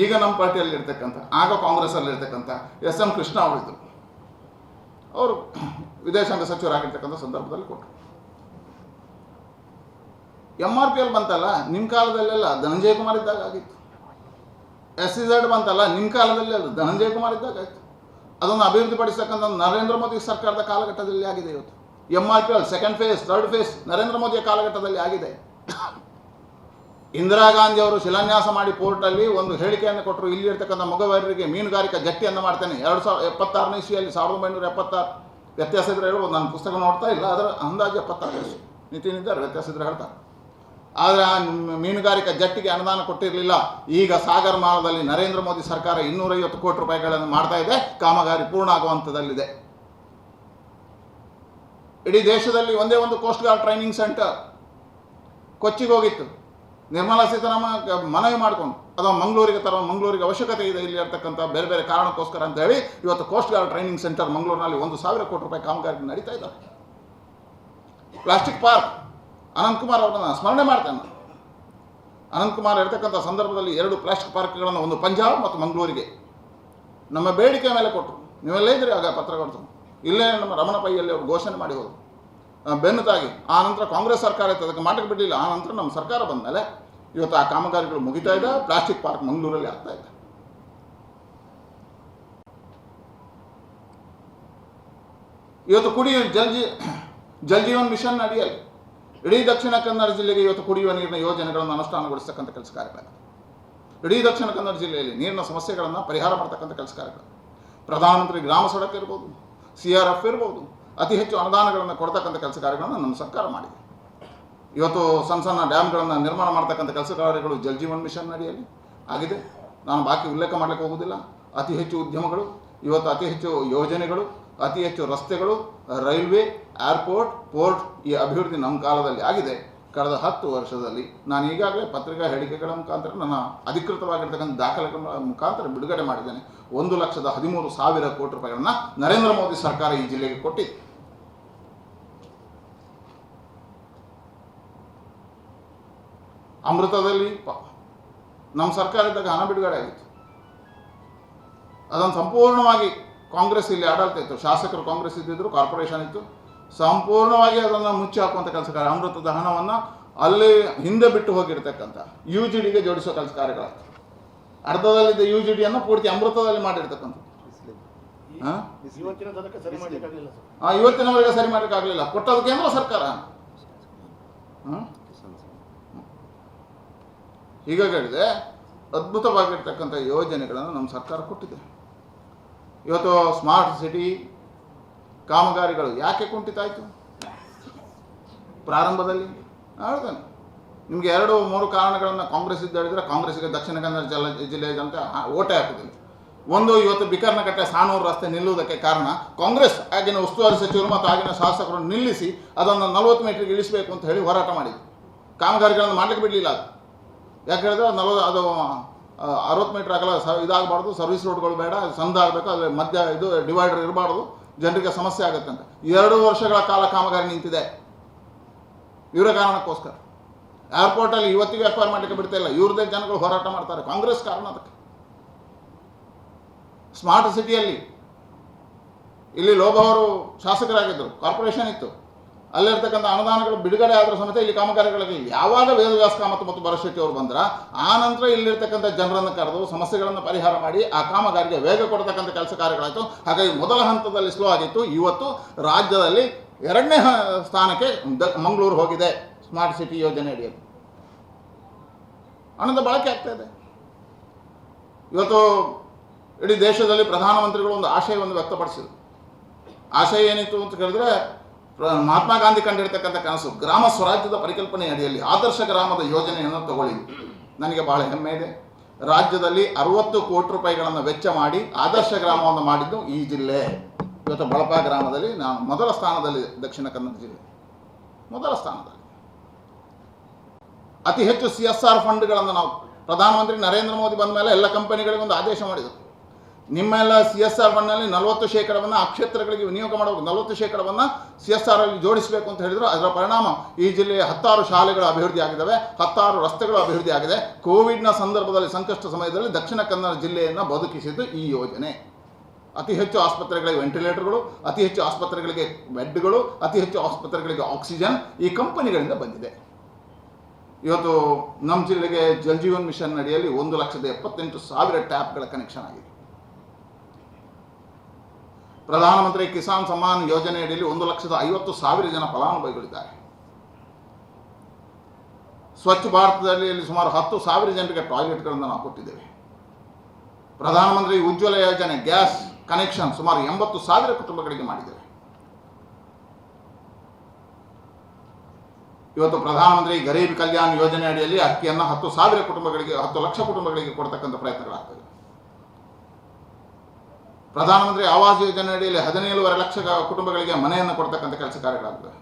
ಈಗ ನಮ್ಮ ಪಾರ್ಟಿಯಲ್ಲಿ ಇರ್ತಕ್ಕಂಥ, ಆಗ ಕಾಂಗ್ರೆಸ್ಸಲ್ಲಿ ಇರ್ತಕ್ಕಂಥ ಎಸ್ ಎಂ ಕೃಷ್ಣ ಅವರಿದ್ದರು ಅವರು ವಿದೇಶಾಂಗ ಸಚಿವರಾಗಿರ್ತಕ್ಕಂಥ ಸಂದರ್ಭದಲ್ಲಿ ಕೊಟ್ಟರು. ಎಂ ಆರ್ ಪಿ ಎಲ್ ಬಂತಲ್ಲ, ನಿಮ್ಮ ಕಾಲದಲ್ಲೆಲ್ಲ ಧನಂಜಯ ಕುಮಾರ್ ಇದ್ದಾಗ ಆಗಿತ್ತು. ಎಸ್ ಝಡ್ ಬಂತಲ್ಲ ನಿಮ್ಮ ಕಾಲದಲ್ಲಿ ಅದು ಧನಂಜಯ ಕುಮಾರ್ ಇದ್ದಾಗ ಆಯಿತು. ಅದನ್ನು ಅಭಿವೃದ್ಧಿಪಡಿಸ್ತಕ್ಕಂಥ ನರೇಂದ್ರ ಮೋದಿ ಸರ್ಕಾರದ ಕಾಲಘಟ್ಟದಲ್ಲಿ ಆಗಿದೆ ಇವತ್ತು. M R P L second phase third phase Narendra ಮೋದಿಯ ಕಾಲಘಟ್ಟದಲ್ಲಿ ಆಗಿದೆ. ಇಂದಿರಾ ಗಾಂಧಿ ಅವರು ಶಿಲಾನ್ಯಾಸ ಮಾಡಿ ಪೋರ್ಟಲ್ಲಿ ಒಂದು ಹೇಳಿಕೆಯನ್ನು ಕೊಟ್ಟರು. ಇಲ್ಲಿ ಇರ್ತಕ್ಕಂಥ ಮಗುವರಿಗೆ ಮೀನುಗಾರಿಕಾ ಜಟ್ಟಿಯನ್ನು ಮಾಡ್ತೇನೆ. ಎರಡು ಸಾವಿರದ ಎಪ್ಪತ್ತಾರನೇ ಇಸ್ವಿಯಲ್ಲಿ ಸಾವಿರದ ಒಂಬೈನೂರ ಎಪ್ಪತ್ತಾರು. ವ್ಯತ್ಯಾಸ ಇದ್ರೆ ಹೇಳ್ಬೋದು. ನಾನು ಪುಸ್ತಕ ನೋಡ್ತಾ ಇಲ್ಲ ಅದರ ಅಂದಾಜು ಎಪ್ಪತ್ತಾರು ನಿತಿನಿದ್ದಾರೆ ವ್ಯತ್ಯಾಸ ಇದ್ರೆ ಹೇಳ್ತಾರೆ. ಆದರೆ ಆ ಮೀನುಗಾರಿಕಾ ಜಟ್ಟಿಗೆ ಅನುದಾನ ಕೊಟ್ಟಿರಲಿಲ್ಲ. ಈಗ ಸಾಗರ ಮಾಲದಲ್ಲಿ ನರೇಂದ್ರ ಮೋದಿ ಸರ್ಕಾರ ಇನ್ನೂರೈವತ್ತು ಕೋಟಿ ರೂಪಾಯಿಗಳನ್ನು ಮಾಡ್ತಾ ಇದೆ. ಕಾಮಗಾರಿ ಪೂರ್ಣ ಆಗುವಂಥದ್ದಲ್ಲಿದೆ ಇಡೀ ದೇಶದಲ್ಲಿ ಒಂದೇ ಒಂದು ಕೋಸ್ಟ್ ಗಾರ್ಡ್ ಟ್ರೈನಿಂಗ್ ಸೆಂಟರ್ ಕೊಚ್ಚಿಗೆ ಹೋಗಿತ್ತು. ನಿರ್ಮಲಾ ಸೀತಾರಾಮನ್ ಮನವಿ ಮಾಡಿಕೊಂಡು, ಅಥವಾ ಮಂಗಳೂರಿಗೆ ತರೋ ಮಂಗಳೂರಿಗೆ ಅವಶ್ಯಕತೆ ಇದೆ ಇಲ್ಲಿ ಇರ್ತಕ್ಕಂಥ ಬೇರೆ ಬೇರೆ ಕಾರಣಕ್ಕೋಸ್ಕರ ಅಂತ ಹೇಳಿ ಇವತ್ತು ಕೋಸ್ಟ್ ಗಾರ್ಡ್ ಟ್ರೈನಿಂಗ್ ಸೆಂಟರ್ ಮಂಗಳೂರಿನಲ್ಲಿ ಒಂದು ಸಾವಿರ ಕೋಟಿ ರೂಪಾಯಿ ಕಾಮಗಾರಿ ನಡೀತಾ ಇದ್ದಾರೆ ಪ್ಲಾಸ್ಟಿಕ್ ಪಾರ್ಕ್ ಅನಂತಕುಮಾರ್ ಅವರನ್ನು ಸ್ಮರಣೆ ಮಾಡ್ತೇನೆ. ಅನಂತಕುಮಾರ್ ಇರತಕ್ಕಂಥ ಸಂದರ್ಭದಲ್ಲಿ ಎರಡು ಪ್ಲಾಸ್ಟಿಕ್ ಪಾರ್ಕ್ಗಳನ್ನು ಒಂದು ಪಂಜಾಬ್ ಮತ್ತು ಮಂಗಳೂರಿಗೆ ನಮ್ಮ ಬೇಡಿಕೆ ಮೇಲೆ ಕೊಟ್ಟರು ನೀವೆಲ್ಲ ಇದ್ರಿ ಆಗ ಪತ್ರ ಕೊಡ್ತು ಇಲ್ಲೇ ನಮ್ಮ ರಮಣ ಪೈಯಲ್ಲಿ ಅವರು ಘೋಷಣೆ ಮಾಡಿ ಹೋದರು. ಬೆನ್ನು ತಾಗಿ, ಆ ನಂತರ ಕಾಂಗ್ರೆಸ್ ಸರ್ಕಾರ ಇತ್ತು, ಅದಕ್ಕೆ ಮಾಟಕ್ಕೆ ಬಿಡಲಿಲ್ಲ. ಆ ನಂತರ ನಮ್ಮ ಸರ್ಕಾರ ಬಂದ ಮೇಲೆ ಇವತ್ತು ಆ ಕಾಮಗಾರಿಗಳು ಮುಗಿತಾ ಇದೆ, ಪ್ಲಾಸ್ಟಿಕ್ ಪಾರ್ಕ್ ಮಂಗಳೂರಲ್ಲಿ ಆಗ್ತಾ ಇದೆ. ಇವತ್ತು ಕುಡಿಯುವ ಜಲ್ ಜಲ್ ಜೀವನ್ ಮಿಷನ್ ಅಡಿಯಲ್ಲಿ ಇಡೀ ದಕ್ಷಿಣ ಕನ್ನಡ ಜಿಲ್ಲೆಗೆ ಇವತ್ತು ಕುಡಿಯುವ ನೀರಿನ ಯೋಜನೆಗಳನ್ನು ಅನುಷ್ಠಾನಗೊಳಿಸ್ತಕ್ಕಂಥ ಕೆಲಸ ಕಾರ್ಯಗಳು. ಇಡೀ ದಕ್ಷಿಣ ಕನ್ನಡ ಜಿಲ್ಲೆಯಲ್ಲಿ ನೀರಿನ ಸಮಸ್ಯೆಗಳನ್ನು ಪರಿಹಾರ ಮಾಡ್ತಕ್ಕಂಥ ಕೆಲಸ ಕಾರ್ಯಗಳು. ಪ್ರಧಾನಮಂತ್ರಿ ಗ್ರಾಮ ಸಡಕ್ ಇರ್ಬೋದು, ಸಿ ಆರ್ ಎಫ್ ಇರ್ಬೋದು, ಅತಿ ಹೆಚ್ಚು ಅನುದಾನಗಳನ್ನು ಕೊಡ್ತಕ್ಕಂಥ ಕೆಲಸ ಕಾರ್ಯಗಳನ್ನು ನಮ್ಮ ಸರ್ಕಾರ ಮಾಡಿದೆ. ಇವತ್ತು ಸಣ್ಣ ಸಣ್ಣ ಡ್ಯಾಮ್ಗಳನ್ನು ನಿರ್ಮಾಣ ಮಾಡ್ತಕ್ಕಂಥ ಕೆಲಸ ಕಾರ್ಯಗಳು ಜಲ್ ಜೀವನ್ ಮಿಷನ್ ಅಡಿಯಲ್ಲಿ ಆಗಿದೆ. ನಾನು ಬಾಕಿ ಉಲ್ಲೇಖ ಮಾಡಲಿಕ್ಕೆ ಹೋಗುವುದಿಲ್ಲ ಅತಿ ಹೆಚ್ಚು ಉದ್ಯಮಗಳು, ಇವತ್ತು ಅತಿ ಹೆಚ್ಚು ಯೋಜನೆಗಳು ಅತಿ ಹೆಚ್ಚು ರಸ್ತೆಗಳು, ರೈಲ್ವೆ, ಏರ್ಪೋರ್ಟ್, ಪೋರ್ಟ್ ಈ ಅಭಿವೃದ್ಧಿ ನಮ್ಮ ಕಾಲದಲ್ಲಿ ಆಗಿದೆ. ಕಳೆದ ಹತ್ತು ವರ್ಷದಲ್ಲಿ ನಾನು ಈಗಾಗಲೇ ಪತ್ರಿಕಾ ಹೇಳಿಕೆಗಳ ಮುಖಾಂತರ ನನ್ನ ಅಧಿಕೃತವಾಗಿರ್ತಕ್ಕಂಥ ದಾಖಲೆಗಳ ಮುಖಾಂತರ ಬಿಡುಗಡೆ ಮಾಡಿದ್ದೇನೆ. ಒಂದು ಲಕ್ಷದ ಹದಿಮೂರು ಸಾವಿರ ಕೋಟಿ ರೂಪಾಯಿಗಳನ್ನು ನರೇಂದ್ರ ಮೋದಿ ಸರ್ಕಾರ ಈ ಜಿಲ್ಲೆಗೆ ಕೊಟ್ಟಿದೆ. ಅಮೃತದಲ್ಲಿ ನಮ್ಮ ಸರ್ಕಾರ ಇದ್ದಾಗ ಹಣ ಬಿಡುಗಡೆ ಆಗಿತ್ತು. ಅದನ್ನು ಸಂಪೂರ್ಣವಾಗಿ ಕಾಂಗ್ರೆಸ್ ಇಲ್ಲಿ ಆಡಳಿತ ಇತ್ತು ಶಾಸಕರು ಕಾಂಗ್ರೆಸ್ ಇದ್ದಿದ್ರು ಕಾರ್ಪೊರೇಷನ್ ಇತ್ತು. ಸಂಪೂರ್ಣವಾಗಿ ಅದನ್ನು ಮುಚ್ಚಿ ಹಾಕುವಂಥ ಕೆಲಸ ಕಾರ್ಯ ಅಮೃತದ ಹಣವನ್ನು ಅಲ್ಲಿ ಹಿಂದೆ ಬಿಟ್ಟು ಹೋಗಿರ್ತಕ್ಕಂಥ ಯು ಜಿ ಡಿಗೆ ಜೋಡಿಸೋ ಕೆಲಸ ಕಾರ್ಯಗಳಾಯ್ತು ಅರ್ಧದಲ್ಲಿದ್ದ ಯು ಜಿ ಡಿಯನ್ನು ಪೂರ್ತಿ ಅಮೃತದಲ್ಲಿ ಮಾಡಿರ್ತಕ್ಕಂಥ ಹಾಂ? ಇವತ್ತಿನವರೆಗೆ ಸರಿ ಮಾಡಲಿಕ್ಕಾಗಲಿಲ್ಲ. ಕೊಟ್ಟದ ಕೇಂದ್ರ ಸರ್ಕಾರ? ಹೀಗಾಗಿ ಹೇಳಿದೆ ಅದ್ಭುತವಾಗಿರ್ತಕ್ಕಂಥ ಯೋಜನೆಗಳನ್ನು ನಮ್ಮ ಸರ್ಕಾರ ಕೊಟ್ಟಿದೆ. ಇವತ್ತು ಸ್ಮಾರ್ಟ್ ಸಿಟಿ ಕಾಮಗಾರಿಗಳು ಯಾಕೆ ಕುಂಠಿತ ಆಯಿತು? ಪ್ರಾರಂಭದಲ್ಲಿ? ಹೇಳ್ತಾನೆ ನಿಮಗೆ ಎರಡು ಮೂರು ಕಾರಣಗಳನ್ನು ಕಾಂಗ್ರೆಸ್ ಇದ್ದು ಹೇಳಿದ್ರೆ ಕಾಂಗ್ರೆಸ್ಗೆ ದಕ್ಷಿಣ ಕನ್ನಡ ಜಲ ಜಿಲ್ಲೆ ಜನತೆ ಆ- ಓಟೆ ಹಾಕುದಿಲ್ಲ ಒಂದು ಇವತ್ತು ಬಿಕರ್ನಕಟ್ಟೆ ಸಾನೂರು ರಸ್ತೆ ನಿಲ್ಲುವುದಕ್ಕೆ ಕಾರಣ ಕಾಂಗ್ರೆಸ್, ಆಗಿನ ಉಸ್ತುವಾರಿ ಸಚಿವರು ಮತ್ತು ಆಗಿನ ಶಾಸಕರು ನಿಲ್ಲಿಸಿ ಅದನ್ನು ನಲವತ್ತು ಮೀಟ್ರಿಗೆ ಇಳಿಸಬೇಕು ಅಂತ ಹೇಳಿ ಹೋರಾಟ ಮಾಡಿದ್ರು. ಕಾಮಗಾರಿಗಳನ್ನು ಮಾಡಲಿಕ್ಕೆ ಬಿಡಲಿಲ್ಲ ಅದು. ಯಾಕೆ ಹೇಳಿದ್ರೆ ನಲವ ಅದು ಅರವತ್ತು ಮೀಟರ್ ಆಗಲ್ಲ ಸ ಇದಾಗಬಾರ್ದು ಸರ್ವಿಸ್ ರೋಡ್ಗಳು ಬೇಡ ಸಂದ ಆಗಬೇಕು ಅದ್ರ ಮಧ್ಯ ಇದು ಡಿವೈಡರ್ ಇರಬಾರ್ದು, ಜನರಿಗೆ ಸಮಸ್ಯೆ ಆಗುತ್ತೆ ಅಂತ. ಎರಡು ವರ್ಷಗಳ ಕಾಲ ಕಾಮಗಾರಿ ನಿಂತಿದೆ. ಇವರ ಕಾರಣಕ್ಕೋಸ್ಕರ. ಏರ್ಪೋರ್ಟಲ್ಲಿ ಇವತ್ತಿಗೆ ವ್ಯಾಪಾರ ಮಾಡಲಿಕ್ಕೆ ಬಿಡ್ತಾ ಇಲ್ಲ. ಇವ್ರದ್ದೇ ಜನಗಳು ಹೋರಾಟ ಮಾಡ್ತಾರೆ. ಕಾಂಗ್ರೆಸ್ ಕಾರಣ ಅದಕ್ಕೆ. ಸ್ಮಾರ್ಟ್ ಸಿಟಿಯಲ್ಲಿ ಇಲ್ಲಿ ಲೋಭ ಅವರು ಶಾಸಕರಾಗಿದ್ದರು ಕಾರ್ಪೊರೇಷನ್ ಇತ್ತು. ಅಲ್ಲಿರ್ತಕ್ಕಂಥ ಅನುದಾನಗಳು ಬಿಡುಗಡೆ ಆದರೂ ಸಮೇತ ಇಲ್ಲಿ ಕಾಮಗಾರಿಗಳಲ್ಲಿ ಯಾವಾಗ ವೇದವ್ಯಾಸ ಕಾಮತ್ ಮತ್ತು ಭರಶೆಟ್ಟಿ ಅವರು ಬಂದ್ರ, ಆ ನಂತರ ಇಲ್ಲಿರ್ತಕ್ಕಂಥ ಜನರನ್ನು ಕರೆದು ಸಮಸ್ಯೆಗಳನ್ನು ಪರಿಹಾರ ಮಾಡಿ ಆ ಕಾಮಗಾರಿಗೆ ವೇಗ ಕೊಡತಕ್ಕಂಥ ಕೆಲಸ ಕಾರ್ಯಗಳಾಯಿತು. ಹಾಗಾಗಿ ಮೊದಲ ಹಂತದಲ್ಲಿ ಸ್ಲೋ ಆಗಿತ್ತು. ಇವತ್ತು ರಾಜ್ಯದಲ್ಲಿ ಎರಡನೇ ಸ್ಥಾನಕ್ಕೆ ಮಂಗಳೂರು ಹೋಗಿದೆ. ಸ್ಮಾರ್ಟ್ ಸಿಟಿ ಯೋಜನೆ ಅಡಿಯಲ್ಲಿ. ಹಣದ ಬಳಕೆ ಆಗ್ತಾ ಇದೆ. ಇವತ್ತು ಇಡೀ ದೇಶದಲ್ಲಿ ಪ್ರಧಾನಮಂತ್ರಿಗಳು ಒಂದು ಆಶಯವನ್ನು ವ್ಯಕ್ತಪಡಿಸಿದರು. ಆಶಯ ಏನಿತ್ತು ಅಂತ ಕೇಳಿದ್ರೆ ಮಹಾತ್ಮ ಗಾಂಧಿ ಕಂಡಿರ್ತಕ್ಕಂಥ ಕನಸು. ಗ್ರಾಮ ಸ್ವರಾಜ್ಯದ ಪರಿಕಲ್ಪನೆ ಅಡಿಯಲ್ಲಿ ಆದರ್ಶ ಗ್ರಾಮದ ಯೋಜನೆಯನ್ನು ತಗೊಳ್ಳಿ. ನನಗೆ ಬಹಳ ಹೆಮ್ಮೆ ಇದೆ. ರಾಜ್ಯದಲ್ಲಿ ಅರವತ್ತು ಕೋಟಿ ರೂಪಾಯಿಗಳನ್ನು ವೆಚ್ಚ ಮಾಡಿ ಆದರ್ಶ ಗ್ರಾಮವನ್ನು ಮಾಡಿದ್ದು ಈ ಜಿಲ್ಲೆ. ಇವತ್ತು ಬಳಪ ಗ್ರಾಮದಲ್ಲಿ ನಾನು ಮೊದಲ ಸ್ಥಾನದಲ್ಲಿ ದಕ್ಷಿಣ ಕನ್ನಡ ಜಿಲ್ಲೆ. ಮೊದಲ ಸ್ಥಾನದಲ್ಲಿ. ಅತಿ ಹೆಚ್ಚು ಸಿ ಎಸ್ ಆರ್ ಫಂಡ್ಗಳನ್ನು ನಾವು ಪ್ರಧಾನಮಂತ್ರಿ ನರೇಂದ್ರ ಮೋದಿ ಬಂದ ಮೇಲೆ ಎಲ್ಲ ಕಂಪನಿಗಳಿಗೊಂದು ಆದೇಶ ಮಾಡಿದರು. ನಿಮ್ಮೆಲ್ಲ ಸಿ ಎಸ್ ಆರ್ ಫಂಡ್ನಲ್ಲಿ ನಲವತ್ತು ಶೇಕಡವನ್ನು ಆ ಕ್ಷೇತ್ರಗಳಿಗೆ ವಿನಿಯೋಗ ಮಾಡಬೇಕು ನಲವತ್ತು ಶೇಕಡವನ್ನು ಸಿ ಎಸ್ ಆರ್ ಅಲ್ಲಿ ಜೋಡಿಸಬೇಕು ಅಂತ ಹೇಳಿದ್ರು. ಅದರ ಪರಿಣಾಮ ಈ ಜಿಲ್ಲೆಯ ಹತ್ತಾರು ಶಾಲೆಗಳು ಅಭಿವೃದ್ಧಿ ಆಗಿದ್ದಾವೆ. ಹತ್ತಾರು ರಸ್ತೆಗಳು ಅಭಿವೃದ್ಧಿ ಆಗಿದೆ. ಕೋವಿಡ್ನ ಸಂದರ್ಭದಲ್ಲಿ ಸಂಕಷ್ಟ ಸಮಯದಲ್ಲಿ ದಕ್ಷಿಣ ಕನ್ನಡ ಜಿಲ್ಲೆಯನ್ನು ಬದುಕಿಸಿದ್ದು ಈ ಯೋಜನೆ. ಅತಿ ಹೆಚ್ಚು ಆಸ್ಪತ್ರೆಗಳಿಗೆ ವೆಂಟಿಲೇಟರ್ಗಳು ಅತಿ ಹೆಚ್ಚು ಆಸ್ಪತ್ರೆಗಳಿಗೆ ಬೆಡ್ಗಳು, ಅತಿ ಹೆಚ್ಚು ಆಸ್ಪತ್ರೆಗಳಿಗೆ ಆಕ್ಸಿಜನ್ ಈ ಕಂಪನಿಗಳಿಂದ ಬಂದಿದೆ. ಇವತ್ತು ನಮ್ಮ ಜಿಲ್ಲೆಗೆ ಜಲ್ ಜೀವನ್ ಮಿಷನ್ ಅಡಿಯಲ್ಲಿ ಒಂದು ಲಕ್ಷದ ಎಪ್ಪತ್ತೆಂಟು ಸಾವಿರ ಟ್ಯಾಪ್ಗಳ ಕನೆಕ್ಷನ್ ಆಗಿದೆ. ಪ್ರಧಾನಮಂತ್ರಿ ಕಿಸಾನ್ ಸಮ್ಮಾನ್ ಯೋಜನೆಯಡಿಯಲ್ಲಿ ಒಂದು ಲಕ್ಷದ ಐವತ್ತು ಸಾವಿರ ಜನ ಫಲಾನುಭವಿಗಳಿದ್ದಾರೆ. ಸ್ವಚ್ಛ ಭಾರತದಲ್ಲಿ ಸುಮಾರು ಹತ್ತು ಸಾವಿರ ಜನರಿಗೆ ಟಾಯ್ಲೆಟ್ಗಳನ್ನು ನಾವು ಕೊಟ್ಟಿದ್ದೇವೆ. ಪ್ರಧಾನಮಂತ್ರಿ ಉಜ್ವಲ ಯೋಜನೆ, ಗ್ಯಾಸ್ ಕನೆಕ್ಷನ್ ಸುಮಾರು ಎಂಬತ್ತು ಸಾವಿರ ಕುಟುಂಬಗಳಿಗೆ ಮಾಡಿದ್ದೇವೆ. ಇವತ್ತು ಪ್ರಧಾನಮಂತ್ರಿ ಗರೀಬ್ ಕಲ್ಯಾಣ್ ಯೋಜನೆ ಅಡಿಯಲ್ಲಿ ಅಕ್ಕಿಯನ್ನು ಹತ್ತು ಸಾವಿರ ಕುಟುಂಬಗಳಿಗೆ, ಹತ್ತು ಲಕ್ಷ ಕುಟುಂಬಗಳಿಗೆ ಕೊಡ್ತಕ್ಕಂಥ ಪ್ರಯತ್ನಗಳಾಗ್ತವೆ. ಪ್ರಧಾನಮಂತ್ರಿ ಆವಾಸ್ ಯೋಜನೆ ಅಡಿಯಲ್ಲಿ ಹದಿನೇಳುವರೆ ಲಕ್ಷ ಕುಟುಂಬಗಳಿಗೆ ಮನೆಯನ್ನು ಕೊಡ್ತಕ್ಕಂಥ ಕೆಲಸ ಕಾರ್ಯಗಳಾಗ್ತವೆ.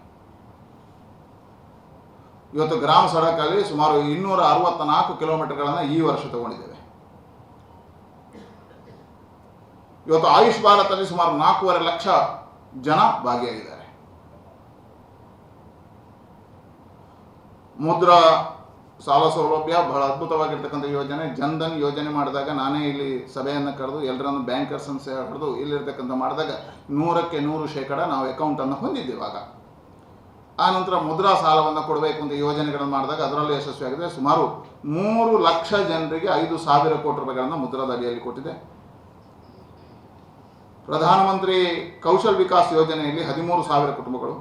ಇವತ್ತು ಗ್ರಾಮ ಸಡಕಲ್ಲಿ ಸುಮಾರು ಇನ್ನೂರ ಅರವತ್ತ ನಾಲ್ಕು ಕಿಲೋಮೀಟರ್ಗಳನ್ನು ಈ ವರ್ಷ ತಗೊಂಡಿದ್ದೇವೆ. ಇವತ್ತು ಆಯುಷ್ ಭಾರತದಲ್ಲಿ ಸುಮಾರು ನಾಲ್ಕೂವರೆ ಲಕ್ಷ ಜನ ಭಾಗಿಯಾಗಿದ್ದಾರೆ. ಮುದ್ರಾ ಸಾಲ ಸೌಲಭ್ಯ ಬಹಳ ಅದ್ಭುತವಾಗಿರ್ತಕ್ಕಂಥ ಯೋಜನೆ. ಜನ್ಧನ್ ಯೋಜನೆ ಮಾಡಿದಾಗ ನಾನೇ ಇಲ್ಲಿ ಸಭೆಯನ್ನು ಕರೆದು ಎಲ್ಲರನ್ನು ಬ್ಯಾಂಕರ್ಸನ್ನು ಸಹ ಕರೆದು ಇಲ್ಲಿರ್ತಕ್ಕಂಥ ಮಾಡಿದಾಗ ನೂರಕ್ಕೆ ನೂರು ಶೇಕಡ ನಾವು ಅಕೌಂಟನ್ನು ಹೊಂದಿದ್ದೇವೆ ಆಗ. ಆ ನಂತರ ಮುದ್ರಾ ಸಾಲವನ್ನು ಕೊಡಬೇಕು ಅಂತ ಯೋಜನೆಗಳನ್ನು ಮಾಡಿದಾಗ ಅದರಲ್ಲಿ ಯಶಸ್ವಿಯಾಗಿದೆ. ಸುಮಾರು ಮೂರು ಲಕ್ಷ ಜನರಿಗೆ ಐದು ಸಾವಿರ ಕೋಟಿ ರೂಪಾಯಿಗಳನ್ನು ಮುದ್ರಾದ ಅಡಿಯಲ್ಲಿ ಕೊಟ್ಟಿದೆ. ಪ್ರಧಾನಮಂತ್ರಿ ಕೌಶಲ್ ವಿಕಾಸ್ ಯೋಜನೆಯಲ್ಲಿ ಹದಿಮೂರು ಸಾವಿರ ಕುಟುಂಬಗಳು.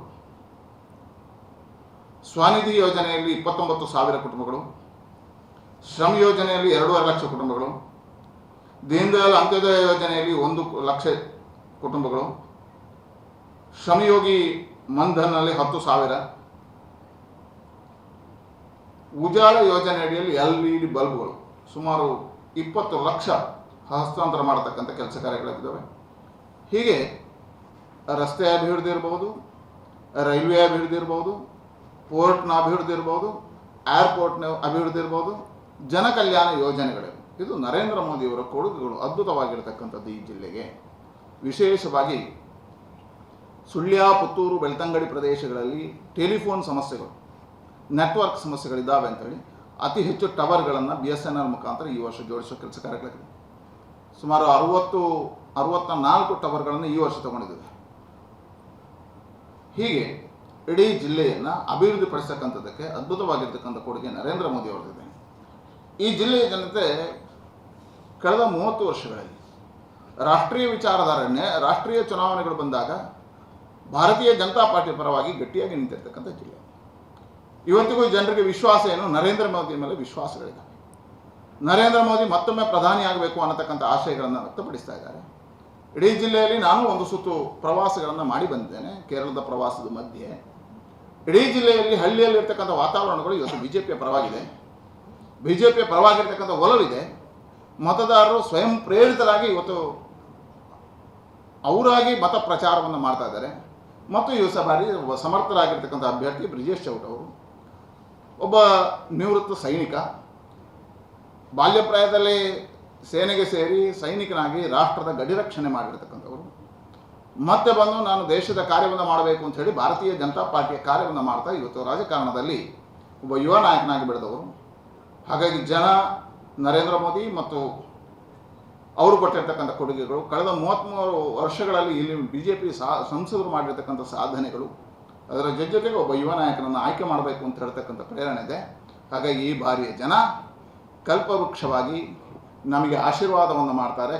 ಸ್ವನಿಧಿ ಯೋಜನೆಯಲ್ಲಿ ಇಪ್ಪತ್ತೊಂಬತ್ತು ಸಾವಿರ ಕುಟುಂಬಗಳು, ಶ್ರಮ್ ಯೋಜನೆಯಲ್ಲಿ ಎರಡೂವರೆ ಲಕ್ಷ ಕುಟುಂಬಗಳು, ದೀನದಯಾಳ್ ಅಂತ್ಯೋದಯ ಯೋಜನೆಯಲ್ಲಿ ಒಂದು ಲಕ್ಷ ಕುಟುಂಬಗಳು, ಶ್ರಮಯೋಗಿ ಮನ್ಧನ್ನಲ್ಲಿ ಹತ್ತು ಸಾವಿರ ಉಜಾಲ ಯೋಜನೆ ಅಡಿಯಲ್ಲಿ ಎಲ್ ಇ ಡಿ ಬಲ್ಬ್ಗಳು ಸುಮಾರು ಇಪ್ಪತ್ತು ಲಕ್ಷ ಹಸ್ತಾಂತರ ಮಾಡತಕ್ಕಂಥ ಕೆಲಸ ಕಾರ್ಯಗಳಾಗಿದ್ದಾವೆ. ಹೀಗೆ ರಸ್ತೆ ಅಭಿವೃದ್ಧಿ ಇರಬಹುದು ರೈಲ್ವೆ ಅಭಿವೃದ್ಧಿ ಇರ್ಬೋದು ಪೋರ್ಟ್ನ ಅಭಿವೃದ್ಧಿ ಇರ್ಬೋದು ಏರ್ಪೋರ್ಟ್ನ ಅಭಿವೃದ್ಧಿ ಇರ್ಬೋದು ಜನ ಕಲ್ಯಾಣ ಯೋಜನೆಗಳು ಇದು ನರೇಂದ್ರ ಮೋದಿಯವರ ಕೊಡುಗೆಗಳು ಅದ್ಭುತವಾಗಿರ್ತಕ್ಕಂಥದ್ದು ಈ ಜಿಲ್ಲೆಗೆ. ವಿಶೇಷವಾಗಿ ಸುಳ್ಯ, ಪುತ್ತೂರು, ಬೆಳ್ತಂಗಡಿ ಪ್ರದೇಶಗಳಲ್ಲಿ ಟೆಲಿಫೋನ್ ಸಮಸ್ಯೆಗಳು, ನೆಟ್ವರ್ಕ್ ಸಮಸ್ಯೆಗಳಿದ್ದಾವೆ ಅಂತೇಳಿ ಅತಿ ಹೆಚ್ಚು ಟವರ್ಗಳನ್ನು ಬಿ ಎಸ್ ಎನ್ ಎಲ್ ಮುಖಾಂತರ ಈ ವರ್ಷ ಜೋಡಿಸೋ ಕೆಲಸ ಕಾರ್ಯಕ್ರಮ ಸುಮಾರು ಅರುವತ್ತು ಅರುವತ್ತ ನಾಲ್ಕು ಟವರ್ಗಳನ್ನು ಈ ವರ್ಷ ತಗೊಂಡಿದ್ದೇವೆ. ಹೀಗೆ ಇಡೀ ಜಿಲ್ಲೆಯನ್ನು ಅಭಿವೃದ್ಧಿಪಡಿಸ್ತಕ್ಕಂಥದ್ದಕ್ಕೆ ಅದ್ಭುತವಾಗಿರ್ತಕ್ಕಂಥ ಕೊಡುಗೆ ನರೇಂದ್ರ ಮೋದಿ ಅವರದಿದೆ ಈ ಜಿಲ್ಲೆಯ ಜನತೆ ಕಳೆದ ಮೂವತ್ತು ವರ್ಷಗಳಲ್ಲಿ ರಾಷ್ಟ್ರೀಯ ವಿಚಾರಧಾರಣೆ ರಾಷ್ಟ್ರೀಯ ಚುನಾವಣೆಗಳು ಬಂದಾಗ ಭಾರತೀಯ ಜನತಾ ಪಾರ್ಟಿ ಪರವಾಗಿ ಗಟ್ಟಿಯಾಗಿ ನಿಂತಿರ್ತಕ್ಕಂಥ ಜಿಲ್ಲೆ. ಇವತ್ತಿಗೂ ಜನರಿಗೆ ವಿಶ್ವಾಸ ಏನು? ನರೇಂದ್ರ ಮೋದಿ ಮೇಲೆ ವಿಶ್ವಾಸಗಳಿದ್ದಾವೆ ನರೇಂದ್ರ ಮೋದಿ ಮತ್ತೊಮ್ಮೆ ಪ್ರಧಾನಿ ಆಗಬೇಕು ಅನ್ನತಕ್ಕಂಥ ಆಶಯಗಳನ್ನು ವ್ಯಕ್ತಪಡಿಸ್ತಾ ಇದ್ದಾರೆ. ಇಡೀ ಜಿಲ್ಲೆಯಲ್ಲಿ ನಾನು ಒಂದು ಸುತ್ತು ಪ್ರವಾಸಗಳನ್ನು ಮಾಡಿ ಬಂದಿದ್ದೇನೆ. ಕೇರಳದ ಪ್ರವಾಸದ ಮಧ್ಯೆ ಇಡೀ ಜಿಲ್ಲೆಯಲ್ಲಿ ಹಳ್ಳಿಯಲ್ಲಿರ್ತಕ್ಕಂಥ ವಾತಾವರಣಗಳು ಇವತ್ತು ಬಿ ಜೆ ಪಿಯ ಪರವಾಗಿದೆ. ಬಿ ಜೆ ಪಿಯ ಪರವಾಗಿರ್ತಕ್ಕಂಥ ಒಲವಿದೆ. ಮತದಾರರು ಸ್ವಯಂ ಪ್ರೇರಿತರಾಗಿ ಇವತ್ತು ಅವರಾಗಿ ಮತ ಪ್ರಚಾರವನ್ನು ಮಾಡ್ತಾ ಇದ್ದಾರೆ. ಮತ್ತು ಸಹ ಬಾರಿ ಸಮರ್ಥರಾಗಿರ್ತಕ್ಕಂಥ ಅಭ್ಯರ್ಥಿ ಬ್ರಿಜೇಶ್ ಚೌಟ್ ಅವರು, ಒಬ್ಬ ನಿವೃತ್ತ ಸೈನಿಕ. ಬಾಲ್ಯಪ್ರಾಯದಲ್ಲಿ ಸೇನೆಗೆ ಸೇರಿ ಸೈನಿಕನಾಗಿ ರಾಷ್ಟ್ರದ ಗಡಿ ರಕ್ಷಣೆ ಮಾಡಿರ್ತಕ್ಕಂಥವರು ಮತ್ತೆ ಬಂದು ನಾನು ದೇಶದ ಕಾರ್ಯವನ್ನು ಮಾಡಬೇಕು ಅಂತ ಹೇಳಿ ಭಾರತೀಯ ಜನತಾ ಪಾರ್ಟಿಯ ಕಾರ್ಯವನ್ನು ಮಾಡ್ತಾ ಇವತ್ತು ರಾಜಕಾರಣದಲ್ಲಿ ಒಬ್ಬ ಯುವ ನಾಯಕನಾಗಿ ಬೆಳೆದವರು. ಹಾಗಾಗಿ ಜನ ನರೇಂದ್ರ ಮೋದಿ ಮತ್ತು ಅವರು ಕೊಟ್ಟಿರ್ತಕ್ಕಂಥ ಕೊಡುಗೆಗಳು, ಕಳೆದ ಮೂವತ್ತ್ಮೂರು ವರ್ಷಗಳಲ್ಲಿ ಇಲ್ಲಿ ಬಿ ಜೆ ಪಿ ಸಾ, ಸಂಸದರು ಮಾಡಿರ್ತಕ್ಕಂಥ ಸಾಧನೆಗಳು, ಅದರ ಜೊತೆ ಜೊತೆಗೆ ಒಬ್ಬ ಯುವ ನಾಯಕನನ್ನು ಆಯ್ಕೆ ಮಾಡಬೇಕು ಅಂತ ಹೇಳ್ತಕ್ಕಂಥ ಪ್ರೇರಣೆ ಇದೆ. ಹಾಗಾಗಿ ಈ ಬಾರಿಯ ಜನ ಕಲ್ಪವೃಕ್ಷವಾಗಿ ನಮಗೆ ಆಶೀರ್ವಾದವನ್ನು ಮಾಡ್ತಾರೆ.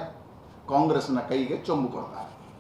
ಕಾಂಗ್ರೆಸ್ನ ಕೈಗೆ ಚೊಂಬು ಕೊಡ್ತಾರೆ.